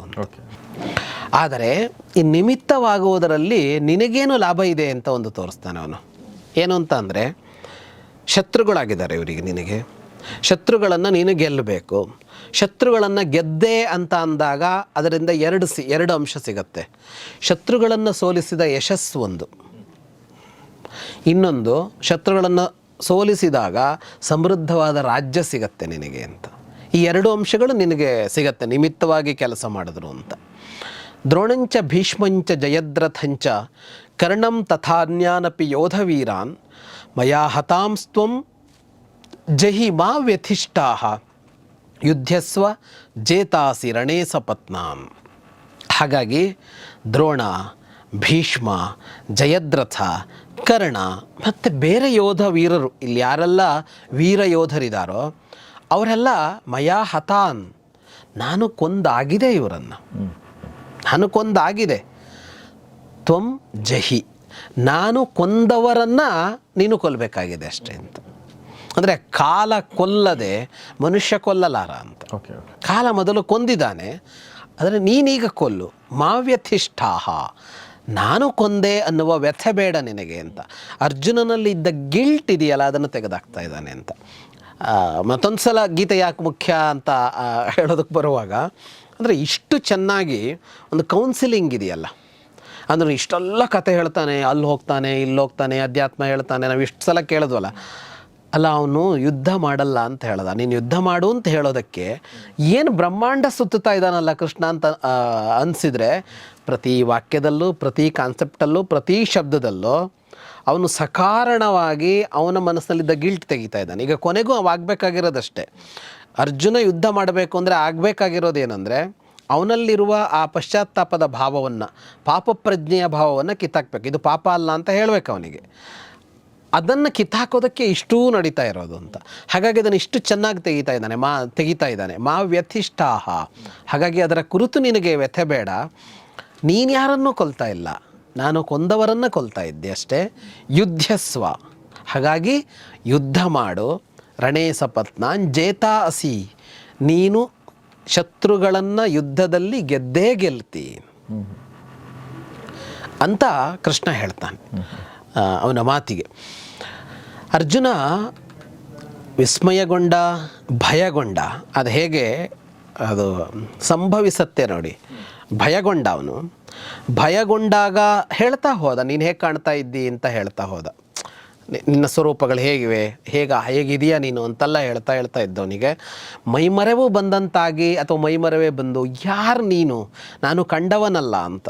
Speaker 1: ಆದರೆ ಈ ನಿಮಿತ್ತವಾಗುವುದರಲ್ಲಿ ನಿನಗೇನು ಲಾಭ ಇದೆ ಅಂತ ಒಂದು ತೋರಿಸ್ತಾನೆ ಅವನು. ಏನು ಅಂತ ಅಂದರೆ ಶತ್ರುಗಳಾಗಿದ್ದಾರೆ ಇವರಿಗೆ ನಿನಗೆ. ಶತ್ರುಗಳನ್ನು ನೀನು ಗೆಲ್ಲಬೇಕು ಶತ್ರುಗಳನ್ನು ಗೆದ್ದೆ ಅಂತ ಅಂದಾಗ ಅದರಿಂದ ಎರಡು ಸಿ ಎರಡು ಅಂಶ ಸಿಗತ್ತೆ. ಶತ್ರುಗಳನ್ನು ಸೋಲಿಸಿದ ಯಶಸ್ಸು ಒಂದು. ಇನ್ನೊಂದು, ಶತ್ರುಗಳನ್ನು ಸೋಲಿಸಿದಾಗ ಸಮೃದ್ಧವಾದ ರಾಜ್ಯ ಸಿಗತ್ತೆ ನಿನಗೆ ಅಂತ. ಈ ಎರಡು ಅಂಶಗಳು ನಿನಗೆ ಸಿಗತ್ತೆ, ನಿಮಿತ್ತವಾಗಿ ಕೆಲಸ ಮಾಡಿದ್ರು ಅಂತ. ದ್ರೋಣಂಚ ಭೀಷ್ಮಂಚ ಜಯದ್ರಥಂಚ ಕರ್ಣಂ ತಥಾನ್ಯಾನಪಿ ಯೋಧವೀರಾನ್ ಮಯಾ ಹತಾಂಸ್ತ್ವಂ ಜಹಿ ಮಾ ವ್ಯಥಿಷ್ಠಾ ಯುದ್ಧಸ್ವ ಜೇತಾಸಿ ರಣೇ ಸಪತ್ನಾಂ. ಹಾಗಾಗಿ ದ್ರೋಣ, ಭೀಷ್ಮ, ಜಯದ್ರಥ ಕರ್ಣ ಮತ್ತು ಬೇರೆ ಯೋಧ ವೀರರು ಇಲ್ಲಿ ಯಾರೆಲ್ಲ ವೀರ ಯೋಧರಿದ್ದಾರೋ ಅವರೆಲ್ಲ ಮಯಾ ಹತಾನ್. ನಾನು ಕೊಂದಾಗಿದೆ ಇವರನ್ನು. ನಾನು ಕೊಂದಾಗಿದೆ. ತ್ವಂ ಜಹಿ. ನಾನು ಕೊಂದವರನ್ನು ನೀನು ಕೊಲ್ಲಬೇಕಾಗಿದೆ ಅಷ್ಟೇ ಅಂತ. ಅಂದರೆ ಕಾಲ ಕೊಲ್ಲದೆ ಮನುಷ್ಯ ಕೊಲ್ಲಲಾರ ಅಂತ.
Speaker 2: Okay okay.
Speaker 1: ಕಾಲ ಮೊದಲು ಕೊಂದಿದ್ದಾನೆ ಆದರೆ ನೀನೀಗ ಕೊಲ್ಲು. ಮಾವ್ಯಥಿಷ್ಠಾಹ ನಾನು ಕೊಂದೆ ಅನ್ನುವ ವ್ಯಥೆ ಬೇಡ ನಿನಗೆ ಅಂತ. ಅರ್ಜುನನಲ್ಲಿ ಇದ್ದ ಗಿಲ್ಟ್ ಇದೆಯಲ್ಲ, ಅದನ್ನು ತೆಗೆದಾಕ್ತಾ ಇದ್ದಾನೆ ಅಂತ. ಮತ್ತೊಂದು ಸಲ ಗೀತೆ ಯಾಕೆ ಮುಖ್ಯ ಅಂತ ಹೇಳೋದಕ್ಕೆ ಬರುವಾಗ, ಅಂದರೆ ಇಷ್ಟು ಚೆನ್ನಾಗಿ ಒಂದು ಕೌನ್ಸಿಲಿಂಗ್ ಇದೆಯಲ್ಲ. ಅಂದ್ರೆ ಇಷ್ಟೆಲ್ಲ ಕತೆ ಹೇಳ್ತಾನೆ, ಅಲ್ಲಿ ಹೋಗ್ತಾನೆ, ಇಲ್ಲಿ ಹೋಗ್ತಾನೆ, ಅಧ್ಯಾತ್ಮ ಹೇಳ್ತಾನೆ, ನಾವು ಇಷ್ಟು ಸಲ ಕೇಳಿದ್ವಲ್ಲ. ಅಲ್ಲ, ಅವನು ಯುದ್ಧ ಮಾಡಲ್ಲ ಅಂತ ಹೇಳ್ದ. ನೀನು ಯುದ್ಧ ಮಾಡು ಅಂತ ಹೇಳೋದಕ್ಕೆ ಏನು ಬ್ರಹ್ಮಾಂಡ ಸುತ್ತುತ್ತಾ ಇದ್ದಾನಲ್ಲ ಕೃಷ್ಣ ಅಂತ ಅನಿಸಿದರೆ ಪ್ರತಿ ವಾಕ್ಯದಲ್ಲೂ, ಪ್ರತಿ ಕಾನ್ಸೆಪ್ಟಲ್ಲೂ ಪ್ರತಿ ಶಬ್ದದಲ್ಲೂ ಅವನು ಸಕಾರಣವಾಗಿ ಅವನ ಮನಸ್ಸಲ್ಲಿದ್ದ ಗಿಲ್ಟ್ ತೆಗಿತಾ ಇದ್ದಾನೆ. ಈಗ ಕೊನೆಗೂ ಅವಾಗಬೇಕಾಗಿರೋದಷ್ಟೇ ಅರ್ಜುನ ಯುದ್ಧ ಮಾಡಬೇಕು ಅಂದರೆ ಆಗಬೇಕಾಗಿರೋದೇನೆಂದರೆ ಅವನಲ್ಲಿರುವ ಆ ಪಶ್ಚಾತ್ತಾಪದ ಭಾವವನ್ನು, ಪಾಪ ಪ್ರಜ್ಞೆಯ ಭಾವವನ್ನು ಕಿತ್ತಾಕ್ಬೇಕು. ಇದು ಪಾಪ ಅಲ್ಲ ಅಂತ ಹೇಳಬೇಕು ಅವನಿಗೆ. ಅದನ್ನು ಕಿತ್ತಾಕೋದಕ್ಕೆ ಇಷ್ಟೂ ನಡೀತಾ ಇರೋದು ಅಂತ. ಹಾಗಾಗಿ ಅದನ್ನು ಇಷ್ಟು ಚೆನ್ನಾಗಿ ತೆಗಿತಾ ಇದ್ದಾನೆ, ಮಾ, ತೆಗಿತಾ ಇದ್ದಾನೆ. ಮಾ ವ್ಯಥಿಷ್ಠಾಹ. ಹಾಗಾಗಿ ಅದರ ಕುರಿತು ನಿನಗೆ ವ್ಯಥೆ ಬೇಡ. ನೀನು ಯಾರನ್ನೂ ಕೊಲ್ತಾ ಇಲ್ಲ. ನಾನು ಕೊಂದವರನ್ನು ಕೊಲ್ತಾ ಇದ್ದೆ ಅಷ್ಟೇ. ಯುದ್ಧಸ್ವ. ಹಾಗಾಗಿ ಯುದ್ಧ ಮಾಡು. ರಣೇ ಸಪತ್ನಾನ್ ಜೇತಾ ಅಸಿ. ನೀನು ಶತ್ರುಗಳನ್ನು ಯುದ್ಧದಲ್ಲಿ ಗೆದ್ದೇ ಗೆಲ್ತಿ. ಅಂತ ಕೃಷ್ಣ ಹೇಳ್ತಾನೆ. ಅವನ ಮಾತಿಗೆ. ಅರ್ಜುನ ವಿಸ್ಮಯಗೊಂಡ, ಭಯಗೊಂಡ, ಅದು ಹೇಗೆ, ಅದು ಸಂಭವಿಸತ್ತೆ ನೋಡಿ. ಭಯಗೊಂಡ ಅವನು. ಭಯಗೊಂಡಾಗ ಹೇಳ್ತಾ ಹೋದ, ನೀನು ಹೇಗೆ ಕಾಣ್ತಾ ಇದ್ದಿ ಅಂತ ಹೇಳ್ತಾ ಹೋದ. ನಿನ್ನ ಸ್ವರೂಪಗಳು ಹೇಗಿವೆ? ಹೇಗ, ಹೇಗಿದೆಯಾ ನೀನು ಅಂತೆಲ್ಲ ಹೇಳ್ತಾ ಹೇಳ್ತಾ ಇದ್ದವನಿಗೆ. ಮೈಮರೆವು ಬಂದಂತಾಗಿ, ಅಥವಾ ಮೈಮರವೇ ಬಂದು, ಯಾರು ನೀನು? ನಾನು ಕಂಡವನಲ್ಲ ಅಂತ.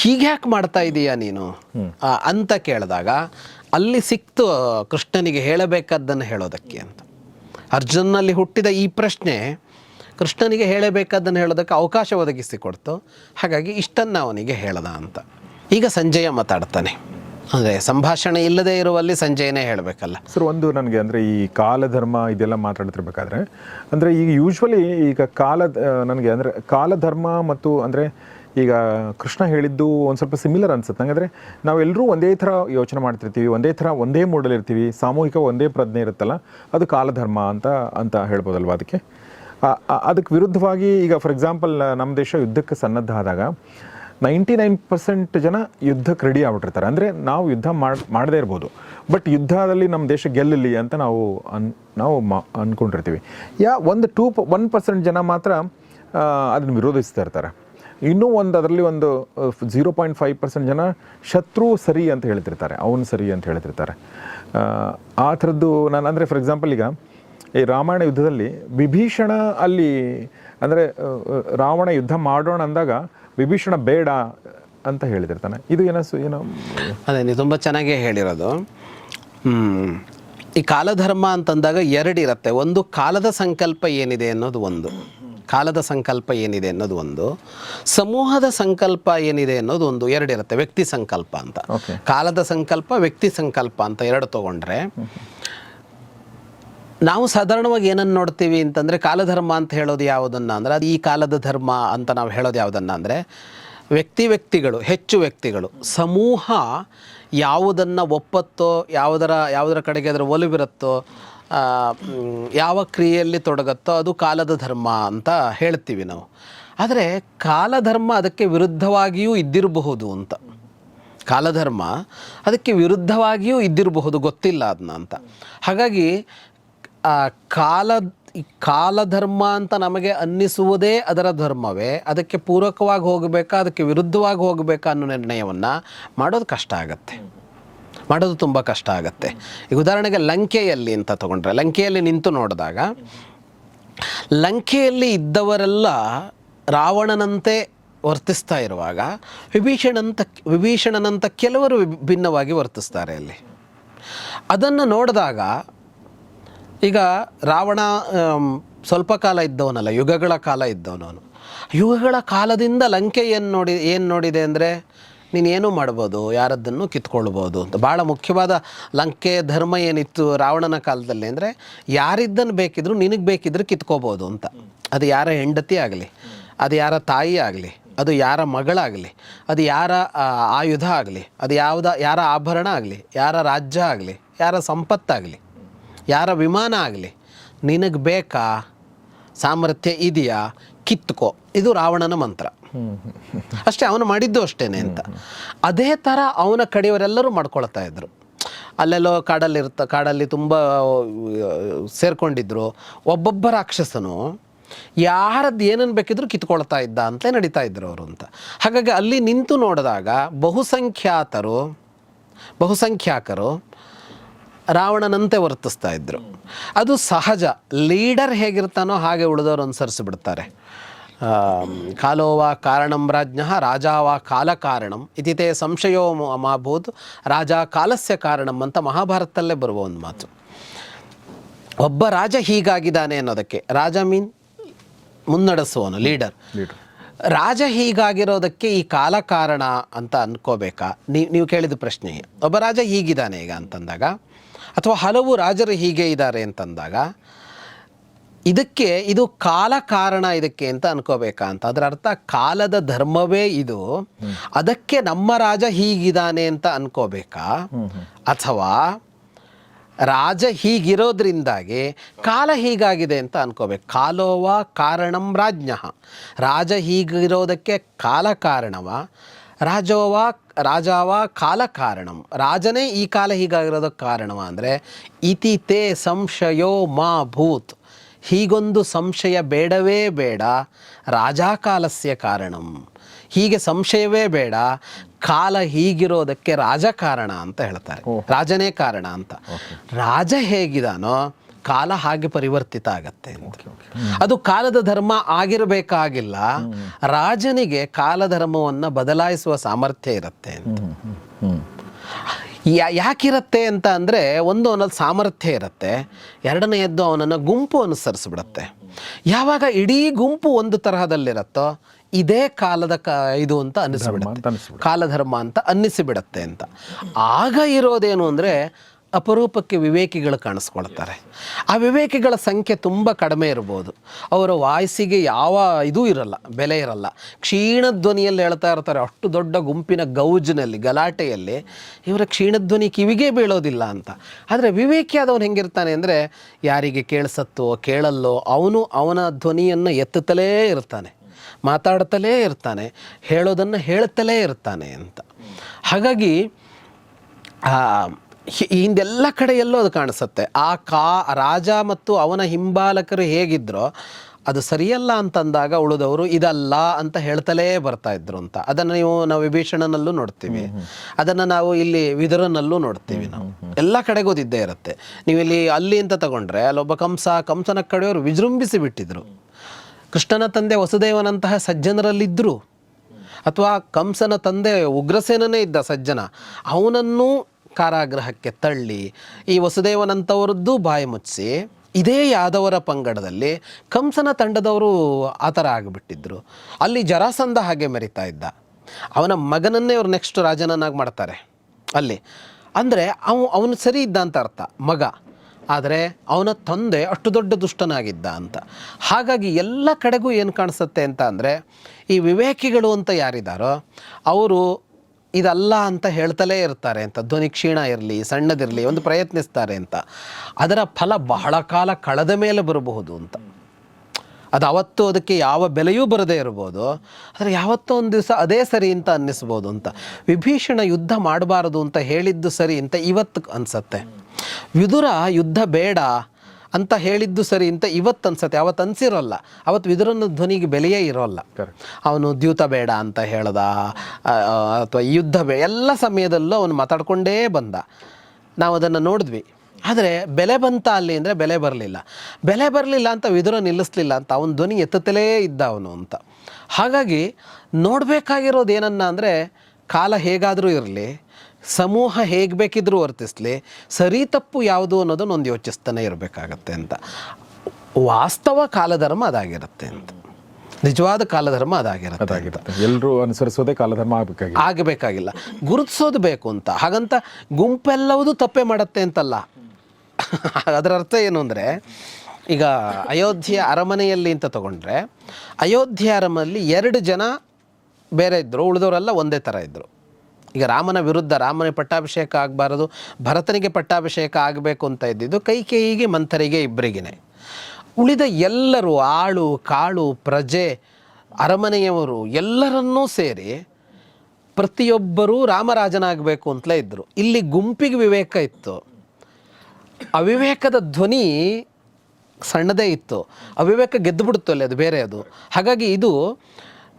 Speaker 1: ಹೀಗೆ ಯಾಕೆ ಮಾಡ್ತಾ ಇದೀಯಾ ನೀನು? ಅಂತ ಕೇಳಿದಾಗ, ಅಲ್ಲಿ ಸಿಕ್ತು ಕೃಷ್ಣನಿಗೆ ಹೇಳಬೇಕಾದ್ದನ್ನು ಹೇಳೋದಕ್ಕೆ ಅಂತ. ಅರ್ಜುನಲ್ಲಿ ಹುಟ್ಟಿದ ಈ ಪ್ರಶ್ನೆ ಕೃಷ್ಣನಿಗೆ ಹೇಳಬೇಕಾದ್ದನ್ನು ಹೇಳೋದಕ್ಕೆ ಅವಕಾಶ ಒದಗಿಸಿಕೊಡ್ತು. ಹಾಗಾಗಿ ಇಷ್ಟನ್ನು ಅವನಿಗೆ ಹೇಳ್ದ ಅಂತ. ಈಗ ಸಂಜಯ ಮಾತಾಡ್ತಾನೆ. ಅಂದರೆ ಸಂಭಾಷಣೆ ಇಲ್ಲದೆ ಇರುವಲ್ಲಿ ಸಂಜಯನೇ ಹೇಳಬೇಕಲ್ಲ.
Speaker 2: ಸರ್, ಒಂದು ನನಗೆ ಅಂದರೆ ಈ ಕಾಲಧರ್ಮ ಇದೆಲ್ಲ ಮಾತಾಡ್ತಿರ್ಬೇಕಾದ್ರೆ, ಅಂದರೆ ಈಗ ಯೂಶ್ವಲಿ ಈಗ ಕಾಲ ನನಗೆ ಅಂದರೆ ಕಾಲಧರ್ಮ ಮತ್ತು ಅಂದರೆ ಈಗ ಕೃಷ್ಣ ಹೇಳಿದ್ದು ಒಂದು ಸ್ವಲ್ಪ ಸಿಮಿಲರ್ ಅನ್ಸುತ್ತೆ. ಹಂಗಂದರೆ ನಾವೆಲ್ಲರೂ ಒಂದೇ ಥರ ಯೋಚನೆ ಮಾಡ್ತಿರ್ತೀವಿ, ಒಂದೇ ಥರ ಒಂದೇ ಮೂಡಲ್ಲಿ ಇರ್ತೀವಿ, ಸಾಮೂಹಿಕ ಒಂದೇ ಪ್ರಜ್ಞೆ ಇರುತ್ತಲ್ಲ, ಅದು ಕಾಲಧರ್ಮ ಅಂತ ಅಂತ ಹೇಳ್ಬೋದಲ್ವ ಅದಕ್ಕೆ? ಅದಕ್ಕೆ ವಿರುದ್ಧವಾಗಿ ಈಗ ಫಾರ್ ಎಕ್ಸಾಂಪಲ್ ನಮ್ಮ ದೇಶ ಯುದ್ಧಕ್ಕೆ ಸನ್ನದ್ಧ ಆದಾಗ ನೈಂಟಿ ನೈನ್ ಪರ್ಸೆಂಟ್ ಜನ ಯುದ್ಧಕ್ಕೆ ರೆಡಿ ಆಗ್ಬಿಟ್ಟಿರ್ತಾರೆ. ಅಂದರೆ ನಾವು ಯುದ್ಧ ಮಾಡಿ, ಮಾಡದೇ ಇರ್ಬೋದು. ಬಟ್ ಯುದ್ಧದಲ್ಲಿ ನಮ್ಮ ದೇಶ ಗೆಲ್ಲಲಿ ಅಂತ ನಾವು ಅನ್, ನಾವು ಮಾ ಅಂದ್ಕೊಂಡಿರ್ತೀವಿ ಯಾ, ಒಂದು ಟೂ ಒನ್ ಪರ್ಸೆಂಟ್ ಜನ ಮಾತ್ರ ಅದನ್ನು ವಿರೋಧಿಸ್ತಾ ಇರ್ತಾರೆ. ಇನ್ನೂ ಒಂದು ಅದರಲ್ಲಿ ಒಂದು ಝೀರೋ ಪಾಯಿಂಟ್ ಫೈವ್ ಪರ್ಸೆಂಟ್ ಜನ ಶತ್ರು ಸರಿ ಅಂತ ಹೇಳ್ತಿರ್ತಾರೆ ಅವನು ಸರಿ ಅಂತ ಹೇಳ್ತಿರ್ತಾರೆ. ಆ, ಥರದ್ದು ನಾನು ಅಂದರೆ ಫಾರ್ ಎಕ್ಸಾಂಪಲ್ ಈಗ ಈ ರಾಮಾಯಣ ಯುದ್ಧದಲ್ಲಿ ವಿಭೀಷಣ ಅಲ್ಲಿ ಅಂದರೆ ರಾವಣ ಯುದ್ಧ ಮಾಡೋಣ ಅಂದಾಗ ವಿಭೀಷಣ ಬೇಡ ಅಂತ ಹೇಳ್ತಿರ್ತಾನೆ ಇದು ಏನೋ ಏನೋ
Speaker 1: ಅದೇ ನೀವು ತುಂಬ ಚೆನ್ನಾಗೇ ಹೇಳಿರೋದು. ಈ ಕಾಲಧರ್ಮ ಅಂತಂದಾಗ ಎರಡು ಇರುತ್ತೆ ಒಂದು ಕಾಲದ ಸಂಕಲ್ಪ ಏನಿದೆ ಅನ್ನೋದು ಒಂದು. ಕಾಲದ ಸಂಕಲ್ಪ ಏನಿದೆ ಅನ್ನೋದು ಒಂದು ಸಮೂಹದ ಸಂಕಲ್ಪ ಏನಿದೆ ಅನ್ನೋದು ಒಂದು ಎರಡು ಇರುತ್ತೆ ವ್ಯಕ್ತಿ ಸಂಕಲ್ಪ ಅಂತ. ಕಾಲದ ಸಂಕಲ್ಪ ವ್ಯಕ್ತಿ ಸಂಕಲ್ಪ ಅಂತ ಎರಡು ತಗೊಂಡ್ರೆ ನಾವು ಸಾಧಾರಣವಾಗಿ ಏನನ್ನು ನೋಡ್ತೀವಿ ಅಂತಂದರೆ ಕಾಲಧರ್ಮ ಅಂತ ಹೇಳೋದು ಯಾವುದನ್ನು ಅಂದರೆ ಅದು ಈ ಕಾಲದ ಧರ್ಮ ಅಂತ ನಾವು ಹೇಳೋದು ಯಾವುದನ್ನು ಅಂದರೆ ವ್ಯಕ್ತಿ ವ್ಯಕ್ತಿಗಳು ಹೆಚ್ಚು ವ್ಯಕ್ತಿಗಳು ಸಮೂಹ ಯಾವುದನ್ನು ಒಪ್ಪತ್ತೋ ಯಾವುದರ ಯಾವುದರ ಕಡೆಗೆ ಅದರ ಒಲವಿರುತ್ತೋ ಯಾವ ಕ್ರಿಯೆಯಲ್ಲಿ ತೊಡಗತ್ತೋ ಅದು ಕಾಲದ ಧರ್ಮ ಅಂತ ಹೇಳ್ತೀವಿ ನಾವು. ಆದರೆ ಕಾಲಧರ್ಮ ಅದಕ್ಕೆ ವಿರುದ್ಧವಾಗಿಯೂ ಇದ್ದಿರಬಹುದು ಅಂತ. ಕಾಲಧರ್ಮ ಅದಕ್ಕೆ ವಿರುದ್ಧವಾಗಿಯೂ ಇದ್ದಿರಬಹುದು, ಗೊತ್ತಿಲ್ಲ ಅದನ್ನ ಅಂತ. ಹಾಗಾಗಿ ಕಾಲ ಕಾಲಧರ್ಮ ಅಂತ ನಮಗೆ ಅನ್ನಿಸುವುದೇ ಅದರ ಧರ್ಮವೇ. ಅದಕ್ಕೆ ಪೂರಕವಾಗಿ ಹೋಗಬೇಕಾ, ಅದಕ್ಕೆ ವಿರುದ್ಧವಾಗಿ ಹೋಗಬೇಕಾ ಅನ್ನೋ ನಿರ್ಣಯವನ್ನು ಮಾಡೋದು ಕಷ್ಟ ಆಗತ್ತೆ. ಮಾಡೋದು ತುಂಬ ಕಷ್ಟ ಆಗುತ್ತೆ. ಈಗ ಉದಾಹರಣೆಗೆ ಲಂಕೆಯಲ್ಲಿ ಅಂತ ತಗೊಂಡ್ರೆ, ಲಂಕೆಯಲ್ಲಿ ನಿಂತು ನೋಡಿದಾಗ ಲಂಕೆಯಲ್ಲಿ ಇದ್ದವರೆಲ್ಲ ರಾವಣನಂತೆ ವರ್ತಿಸ್ತಾ ಇರುವಾಗ ವಿಭೀಷಣಂತ, ವಿಭೀಷಣನಂತ ಕೆಲವರು ವಿಭಿನ್ನವಾಗಿ ಭಿನ್ನವಾಗಿ ವರ್ತಿಸ್ತಾರೆ ಅಲ್ಲಿ. ಅದನ್ನು ನೋಡಿದಾಗ ಈಗ ರಾವಣ ಸ್ವಲ್ಪ ಕಾಲ ಇದ್ದವನಲ್ಲ, ಯುಗಗಳ ಕಾಲ ಇದ್ದವನವನು ಯುಗಗಳ ಕಾಲದಿಂದ ಲಂಕೆ ಏನು ನೋಡಿ, ಏನು ನೋಡಿದೆ ಅಂದರೆ ನೀನೇನು ಮಾಡ್ಬೋದು, ಯಾರದ್ದನ್ನು ಕಿತ್ಕೊಳ್ಬೋದು ಅಂತ. ಭಾಳ ಮುಖ್ಯವಾದ ಲಂಕೆ ಧರ್ಮ ಏನಿತ್ತು ರಾವಣನ ಕಾಲದಲ್ಲಿ ಅಂದರೆ ಯಾರಿದ್ದನ್ನು ಬೇಕಿದ್ರು ನಿನಗೆ ಬೇಕಿದ್ರೆ ಕಿತ್ಕೋಬೋದು ಅಂತ. ಅದು ಯಾರ ಹೆಂಡತಿ ಆಗಲಿ, ಅದು ಯಾರ ತಾಯಿ ಆಗಲಿ, ಅದು ಯಾರ ಮಗಳಾಗಲಿ, ಅದು ಯಾರ ಆಯುಧ ಆಗಲಿ, ಅದು ಯಾವುದ, ಯಾರ ಆಭರಣ ಆಗಲಿ, ಯಾರ ರಾಜ್ಯ ಆಗಲಿ, ಯಾರ ಸಂಪತ್ತಾಗಲಿ, ಯಾರ ವಿಮಾನ ಆಗಲಿ, ನಿನಗೆ ಬೇಕಾ ಸಾಮರ್ಥ್ಯ ಇದೆಯಾ, ಕಿತ್ಕೋ. ಇದು ರಾವಣನ ಮಂತ್ರ. ಅಷ್ಟೇ ಅವನು ಮಾಡಿದ್ದು ಅಷ್ಟೇನೆ ಅಂತ. ಅದೇ ಥರ ಅವನ ಕಡೆಯವರೆಲ್ಲರೂ ಮಾಡ್ಕೊಳ್ತಾ ಇದ್ರು. ಅಲ್ಲೆಲ್ಲೋ ಕಾಡಲ್ಲಿರ್ತ ಕಾಡಲ್ಲಿ ತುಂಬ ಸೇರ್ಕೊಂಡಿದ್ರು. ಒಬ್ಬೊಬ್ಬ ರಾಕ್ಷಸನು ಯಾರದ್ದು ಏನನ್ನು ಬೇಕಿದ್ರು ಕಿತ್ಕೊಳ್ತಾ ಇದ್ದ ಅಂತ ನಡೀತಾ ಇದ್ರು ಅವರು ಅಂತ. ಹಾಗಾಗಿ ಅಲ್ಲಿ ನಿಂತು ನೋಡಿದಾಗ ಬಹುಸಂಖ್ಯಾತರು, ಬಹುಸಂಖ್ಯಾಕರು ರಾವಣನಂತೆ ವರ್ತಿಸ್ತಾ ಇದ್ರು. ಅದು ಸಹಜ. ಲೀಡರ್ ಹೇಗಿರ್ತಾನೋ ಹಾಗೆ ಉಳಿದವರು ಅನುಸರಿಸಿಬಿಡ್ತಾರೆ. ಆಮ್, ವಾ ಕಾರಣಂ ರಾಜ್ಞ ವಾ ಕಾಲ ಕಾರಣಂ. ಇತಿತೆ ಸಂಶಯೋ ಮಾಬೋದು ಮಾಭೂತ್ ರಾಜ ಕಾಲಸ್ಯ ಕಾರಣಂ ಅಂತ ಮಹಾಭಾರತದಲ್ಲೇ ಬರುವ ಒಂದು ಮಾತು. ಒಬ್ಬ ರಾಜ ಹೀಗಾಗಿದ್ದಾನೆ ಅನ್ನೋದಕ್ಕೆ ರಾಜ ಮೀನ್ ಮುನ್ನಡೆಸುವನು ಲೀಡರ್.
Speaker 2: ಲೀಡರ್.
Speaker 1: ರಾಜ ಹೀಗಾಗಿರೋದಕ್ಕೆ ಈ ಕಾಲ ಕಾರಣ ಅಂತ ಅನ್ಕೋಬೇಕಾ? ನೀವು ನೀವು ಕೇಳಿದ ಪ್ರಶ್ನೆ ಒಬ್ಬ ರಾಜ ಹೀಗಿದ್ದಾನೆ ಈಗ ಅಂತಂದಾಗ ಅಥವಾ ಹಲವು ರಾಜರು ಹೀಗೆ ಇದ್ದಾರೆ ಅಂತಂದಾಗ ಇದಕ್ಕೆ ಇದು ಕಾಲ ಕಾರಣ ಇದಕ್ಕೆ ಅಂತ ಅನ್ಕೋಬೇಕಾ ಅಂತ ಅದರ ಅರ್ಥ ಕಾಲದ ಧರ್ಮವೇ ಇದು. ಅದಕ್ಕೆ ನಮ್ಮ ರಾಜ ಹೀಗಿದ್ದಾನೆ ಅಂತ ಅನ್ಕೋಬೇಕಾ? ಅಥವಾ ರಾಜ ಹೀಗಿರೋದ್ರಿಂದಾಗಿ ಕಾಲ ಹೀಗಾಗಿದೆ ಅಂತ ಅನ್ಕೋಬೇಕು. ಕಾಲೋವ ಕಾರಣಂ ರಾಜ್ಞ. ರಾಜ ಹೀಗಿರೋದಕ್ಕೆ ಕಾಲ ಕಾರಣವ, ರಾಜೋವ, ರಾಜಾವ ಕಾಲ ಕಾರಣಂ. ರಾಜನೇ ಈ ಕಾಲ ಹೀಗಾಗಿರೋದಕ್ಕೆ ಕಾರಣವ ಅಂದರೆ ಇತಿ ತೇ ಸಂಶಯೋ ಮಾ ಭೂತ್. ಹೀಗೊಂದು ಸಂಶಯ ಬೇಡವೇ ಬೇಡ ರಾಜಕಾಲಸ್ಯ ಕಾರಣಂ. ಹೀಗೆ ಸಂಶಯವೇ ಬೇಡ ಕಾಲ ಹೀಗಿರೋದಕ್ಕೆ ರಾಜ ಕಾರಣ ಅಂತ ಹೇಳ್ತಾರೆ. ರಾಜನೇ ಕಾರಣ ಅಂತ. ರಾಜ ಹೇಗಿದಾನೋ ಕಾಲ ಹಾಗೆ ಪರಿವರ್ತಿತ ಆಗತ್ತೆ ಅಂತ. ಅದು ಕಾಲದ ಧರ್ಮ ಆಗಿರಬೇಕಾಗಿಲ್ಲ ರಾಜನಿಗೆ ಕಾಲಧರ್ಮವನ್ನು ಬದಲಾಯಿಸುವ ಸಾಮರ್ಥ್ಯ ಇರುತ್ತೆ ಅಂತ. ಯಾ ಯಾಕಿರತ್ತೆ ಅಂತ ಅಂದರೆ ಒಂದು ಅವನಲ್ಲಿ ಸಾಮರ್ಥ್ಯ ಇರುತ್ತೆ ಎರಡನೆಯದ್ದು ಅವನನ್ನು ಗುಂಪು ಅನುಸರಿಸ್ಬಿಡುತ್ತೆ. ಯಾವಾಗ ಇಡೀ ಗುಂಪು ಒಂದು ತರಹದಲ್ಲಿರುತ್ತೋ ಇದೇ ಕಾಲದ ಕ ಇದು ಅಂತ
Speaker 2: ಅಂತ
Speaker 1: ಅನ್ನಿಸ್ಬಿಡುತ್ತೆ ಕಾಲಧರ್ಮ ಅಂತ ಅನ್ನಿಸಿಬಿಡತ್ತೆ ಅಂತ. ಆಗ ಇರೋದೇನು ಅಂದರೆ ಅಪರೂಪಕ್ಕೆ ವಿವೇಕಿಗಳು ಕಾಣಿಸ್ಕೊಳ್ತಾರೆ. ಆ ವಿವೇಕಿಗಳ ಸಂಖ್ಯೆ ತುಂಬ ಕಡಿಮೆ ಇರ್ಬೋದು. ಅವರ ವಾಯ್ಸಿಗೆ ಯಾವ ಇದೂ ಇರಲ್ಲ, ಬೆಲೆ ಇರಲ್ಲ. ಕ್ಷೀಣ ಧ್ವನಿಯಲ್ಲಿ ಹೇಳ್ತಾ ಇರ್ತಾರೆ, ಅಷ್ಟು ದೊಡ್ಡ ಗುಂಪಿನ ಗೌಜಿನಲ್ಲಿ, ಗಲಾಟೆಯಲ್ಲಿ ಇವರ ಕ್ಷೀಣಧ್ವನಿ ಕಿವಿಗೆ ಬೀಳೋದಿಲ್ಲ ಅಂತ. ಆದರೆ ವಿವೇಕಿ ಆದವನು ಹೆಂಗಿರ್ತಾನೆ ಅಂದರೆ ಯಾರಿಗೆ ಕೇಳಿಸತ್ತೋ ಕೇಳಲ್ಲೋ, ಅವನು ಅವನ ಧ್ವನಿಯನ್ನು ಎತ್ತುತ್ತಲೇ ಇರ್ತಾನೆ, ಮಾತಾಡ್ತಲೇ ಇರ್ತಾನೆ, ಹೇಳೋದನ್ನು ಹೇಳ್ತಲೇ ಇರ್ತಾನೆ ಅಂತ. ಹಾಗಾಗಿ ಹಿಂದೆಲ್ಲ ಕಡೆಯಲ್ಲೂ ಅದು ಕಾಣಿಸುತ್ತೆ. ಆ ಕಾ ರಾಜ ಮತ್ತು ಅವನ ಹಿಂಬಾಲಕರು ಹೇಗಿದ್ರೋ ಅದು ಸರಿಯಲ್ಲ ಅಂತಂದಾಗ ಉಳಿದವರು ಇದಲ್ಲ ಅಂತ ಹೇಳ್ತಲೇ ಬರ್ತಾ ಇದ್ರು ಅಂತ. ಅದನ್ನು ನೀವು ನಾವು ವಿಭೀಷಣನಲ್ಲೂ ನೋಡ್ತೀವಿ. ಅದನ್ನು ನಾವು ಇಲ್ಲಿ ವಿದುರನಲ್ಲೂ ನೋಡ್ತೀವಿ ನಾವು. ಎಲ್ಲ ಕಡೆಗೂ ಇದ್ದೇ ಇರುತ್ತೆ. ನೀವು ಇಲ್ಲಿ ಅಲ್ಲಿ ಅಂತ ತಗೊಂಡ್ರೆ ಅಲ್ಲೊಬ್ಬ ಕಂಸ ಕಂಸನ ಕಡೆಯವರು ವಿಜೃಂಭಿಸಿ ಬಿಟ್ಟಿದ್ರು. ಕೃಷ್ಣನ ತಂದೆ ವಸುದೇವನಂತಹ ಸಜ್ಜನರಲ್ಲಿದ್ದರು ಅಥವಾ ಕಂಸನ ತಂದೆ ಉಗ್ರಸೇನನೇ ಇದ್ದ ಸಜ್ಜನ ಅವನನ್ನು ಕಾರಾಗೃಹಕ್ಕೆ ತಳ್ಳಿ, ಈ ವಸುದೇವನಂತವರದ್ದು ಬಾಯಿ ಮುಚ್ಚಿಸಿ ಇದೇ ಯಾದವರ ಪಂಗಡದಲ್ಲಿ ಕಂಸನ ತಂಡದವರು ಆ ಥರ ಆಗಿಬಿಟ್ಟಿದ್ರು. ಅಲ್ಲಿ ಜರಾಸಂಧ ಹಾಗೆ ಮೆರಿತಾ ಇದ್ದ. ಅವನ ಮಗನನ್ನೇ ಅವ್ರು ನೆಕ್ಸ್ಟ್ ರಾಜನನ್ನಾಗಿ ಮಾಡ್ತಾರೆ. ಅಲ್ಲಿ. ಅಂದರೆ ಅವ, ಅವನು ಸರಿ ಇದ್ದ ಅಂತ ಅರ್ಥ, ಮಗ. ಆದರೆ ಅವನ ತಂದೆ ಅಷ್ಟು ದೊಡ್ಡ ದುಷ್ಟನಾಗಿದ್ದ ಅಂತ. ಹಾಗಾಗಿ ಎಲ್ಲ ಕಡೆಗೂ ಏನು ಕಾಣಿಸುತ್ತೆ ಅಂತ ಅಂದರೆ, ಈ ವಿವೇಕಿಗಳು ಅಂತ ಯಾರಿದ್ದಾರೋ ಅವರು ಇದಲ್ಲ ಅಂತ ಹೇಳ್ತಲೇ ಇರ್ತಾರೆ ಅಂತ. ಧ್ವನಿ ಕ್ಷೀಣ ಇರಲಿ, ಸಣ್ಣದಿರಲಿ, ಒಂದು ಪ್ರಯತ್ನಿಸ್ತಾರೆ ಅಂತ. ಅದರ ಫಲ ಬಹಳ ಕಾಲ ಕಳೆದ ಮೇಲೆ ಬರಬಹುದು ಅಂತ. ಅದು ಅವತ್ತು ಅದಕ್ಕೆ ಯಾವ ಬೆಲೆಯೂ ಬರದೇ ಇರ್ಬೋದು. ಆದರೆ ಯಾವತ್ತೋ ಒಂದು ದಿವಸ ಅದೇ ಸರಿ ಅಂತ ಅನ್ನಿಸ್ಬೋದು ಅಂತ. ವಿಭೀಷಣ ಯುದ್ಧ ಮಾಡಬಾರದು ಅಂತ ಹೇಳಿದ್ದು ಸರಿ ಅಂತ ಇವತ್ತು ಅನಿಸತ್ತೆ. ವಿದುರ, ಯುದ್ಧ ಬೇಡ. ಅಂತ ಹೇಳಿದ್ದು ಸರಿ ಅಂತ ಇವತ್ತು ಅನ್ಸತ್ತೆ. ಅವತ್ತು ಅನ್ಸಿರೋಲ್ಲ. ಅವತ್ತು ವಿದುರನ ಧ್ವನಿಗೆ ಬೆಲೆಯೇ ಇರೋಲ್ಲ. ಅವನು ದ್ಯೂತ ಬೇಡ ಅಂತ ಹೇಳ್ದ ಅಥವಾ ಯುದ್ಧ ಬೇ ಎಲ್ಲ ಸಮಯದಲ್ಲೂ ಅವನು ಮಾತಾಡ್ಕೊಂಡೇ ಬಂದ. ನಾವು ಅದನ್ನು ನೋಡಿದ್ವಿ. ಆದರೆ ಬೆಲೆ ಬಂತ ಅಲ್ಲಿ ಅಂದರೆ ಬೆಲೆ ಬರಲಿಲ್ಲ. ಬೆಲೆ ಬರಲಿಲ್ಲ ಅಂತ ವಿದುರ ನಿಲ್ಲಿಸ್ಲಿಲ್ಲ ಅಂತ ಅವನ ಧ್ವನಿ ಎತ್ತುತ್ತಲೇ ಇದ್ದ ಅವನು ಅಂತ. ಹಾಗಾಗಿ ನೋಡಬೇಕಾಗಿರೋದು ಏನನ್ನ ಅಂದರೆ ಕಾಲ ಹೇಗಾದರೂ ಇರಲಿ ಸಮೂಹ ಹೇಗೆ ಬೇಕಿದ್ರೂ ವರ್ತಿಸಲಿ ಸರಿ ತಪ್ಪು ಯಾವುದು ಅನ್ನೋದನ್ನು ಒಂದು ಯೋಚಿಸ್ತಾನೆ ಇರಬೇಕಾಗತ್ತೆ ಅಂತ. ವಾಸ್ತವ ಕಾಲಧರ್ಮ ಅದಾಗಿರುತ್ತೆ ಅಂತ. ನಿಜವಾದ ಕಾಲಧರ್ಮ ಅದಾಗಿರುತ್ತೆ
Speaker 2: ಎಲ್ಲರೂ ಅನುಸರಿಸೋದೇ ಕಾಲಧರ್ಮ ಆಗಬೇಕಾಗಿ
Speaker 1: ಆಗಬೇಕಾಗಿಲ್ಲ. ಗುರುತಿಸೋದು ಬೇಕು ಅಂತ. ಹಾಗಂತ ಗುಂಪೆಲ್ಲವುದು ತಪ್ಪೇ ಮಾಡುತ್ತೆ ಅಂತಲ್ಲ. ಅದರ ಅರ್ಥ ಏನು ಅಂದರೆ ಈಗ ಅಯೋಧ್ಯೆ ಅರಮನೆಯಲ್ಲಿ ಅಂತ ತಗೊಂಡ್ರೆ ಅಯೋಧ್ಯೆ ಅರಮನೆಯಲ್ಲಿ ಎರಡು ಜನ ಬೇರೆ ಇದ್ದರು ಉಳಿದವರೆಲ್ಲ ಒಂದೇ ಥರ ಇದ್ದರು ಈಗ ರಾಮನ ವಿರುದ್ಧ ರಾಮನ ಪಟ್ಟಾಭಿಷೇಕ ಆಗಬಾರದು, ಭರತನಿಗೆ ಪಟ್ಟಾಭಿಷೇಕ ಆಗಬೇಕು ಅಂತ ಇದ್ದಿದ್ದು ಕೈಕೇಯಿಗೆ ಮಂಥರಿಗೆ ಇಬ್ಬರಿಗೇ ಉಳಿದ ಎಲ್ಲರೂ ಆಳು, ಕಾಳು, ಪ್ರಜೆ, ಅರಮನೆಯವರು ಎಲ್ಲರನ್ನೂ ಸೇರಿ ಪ್ರತಿಯೊಬ್ಬರೂ ರಾಮರಾಜನಾಗಬೇಕು ಅಂತಲೇ ಇದ್ದರು ಇಲ್ಲಿ ಗುಂಪಿಗೆ ವಿವೇಕ ಇತ್ತು. ಅವಿವೇಕದ ಧ್ವನಿ ಸಣ್ಣದೇ ಇತ್ತು. ಅವಿವೇಕ ಗೆದ್ದು ಅಲ್ಲಿ ಅದು ಬೇರೆ ಅದು. ಹಾಗಾಗಿ ಇದು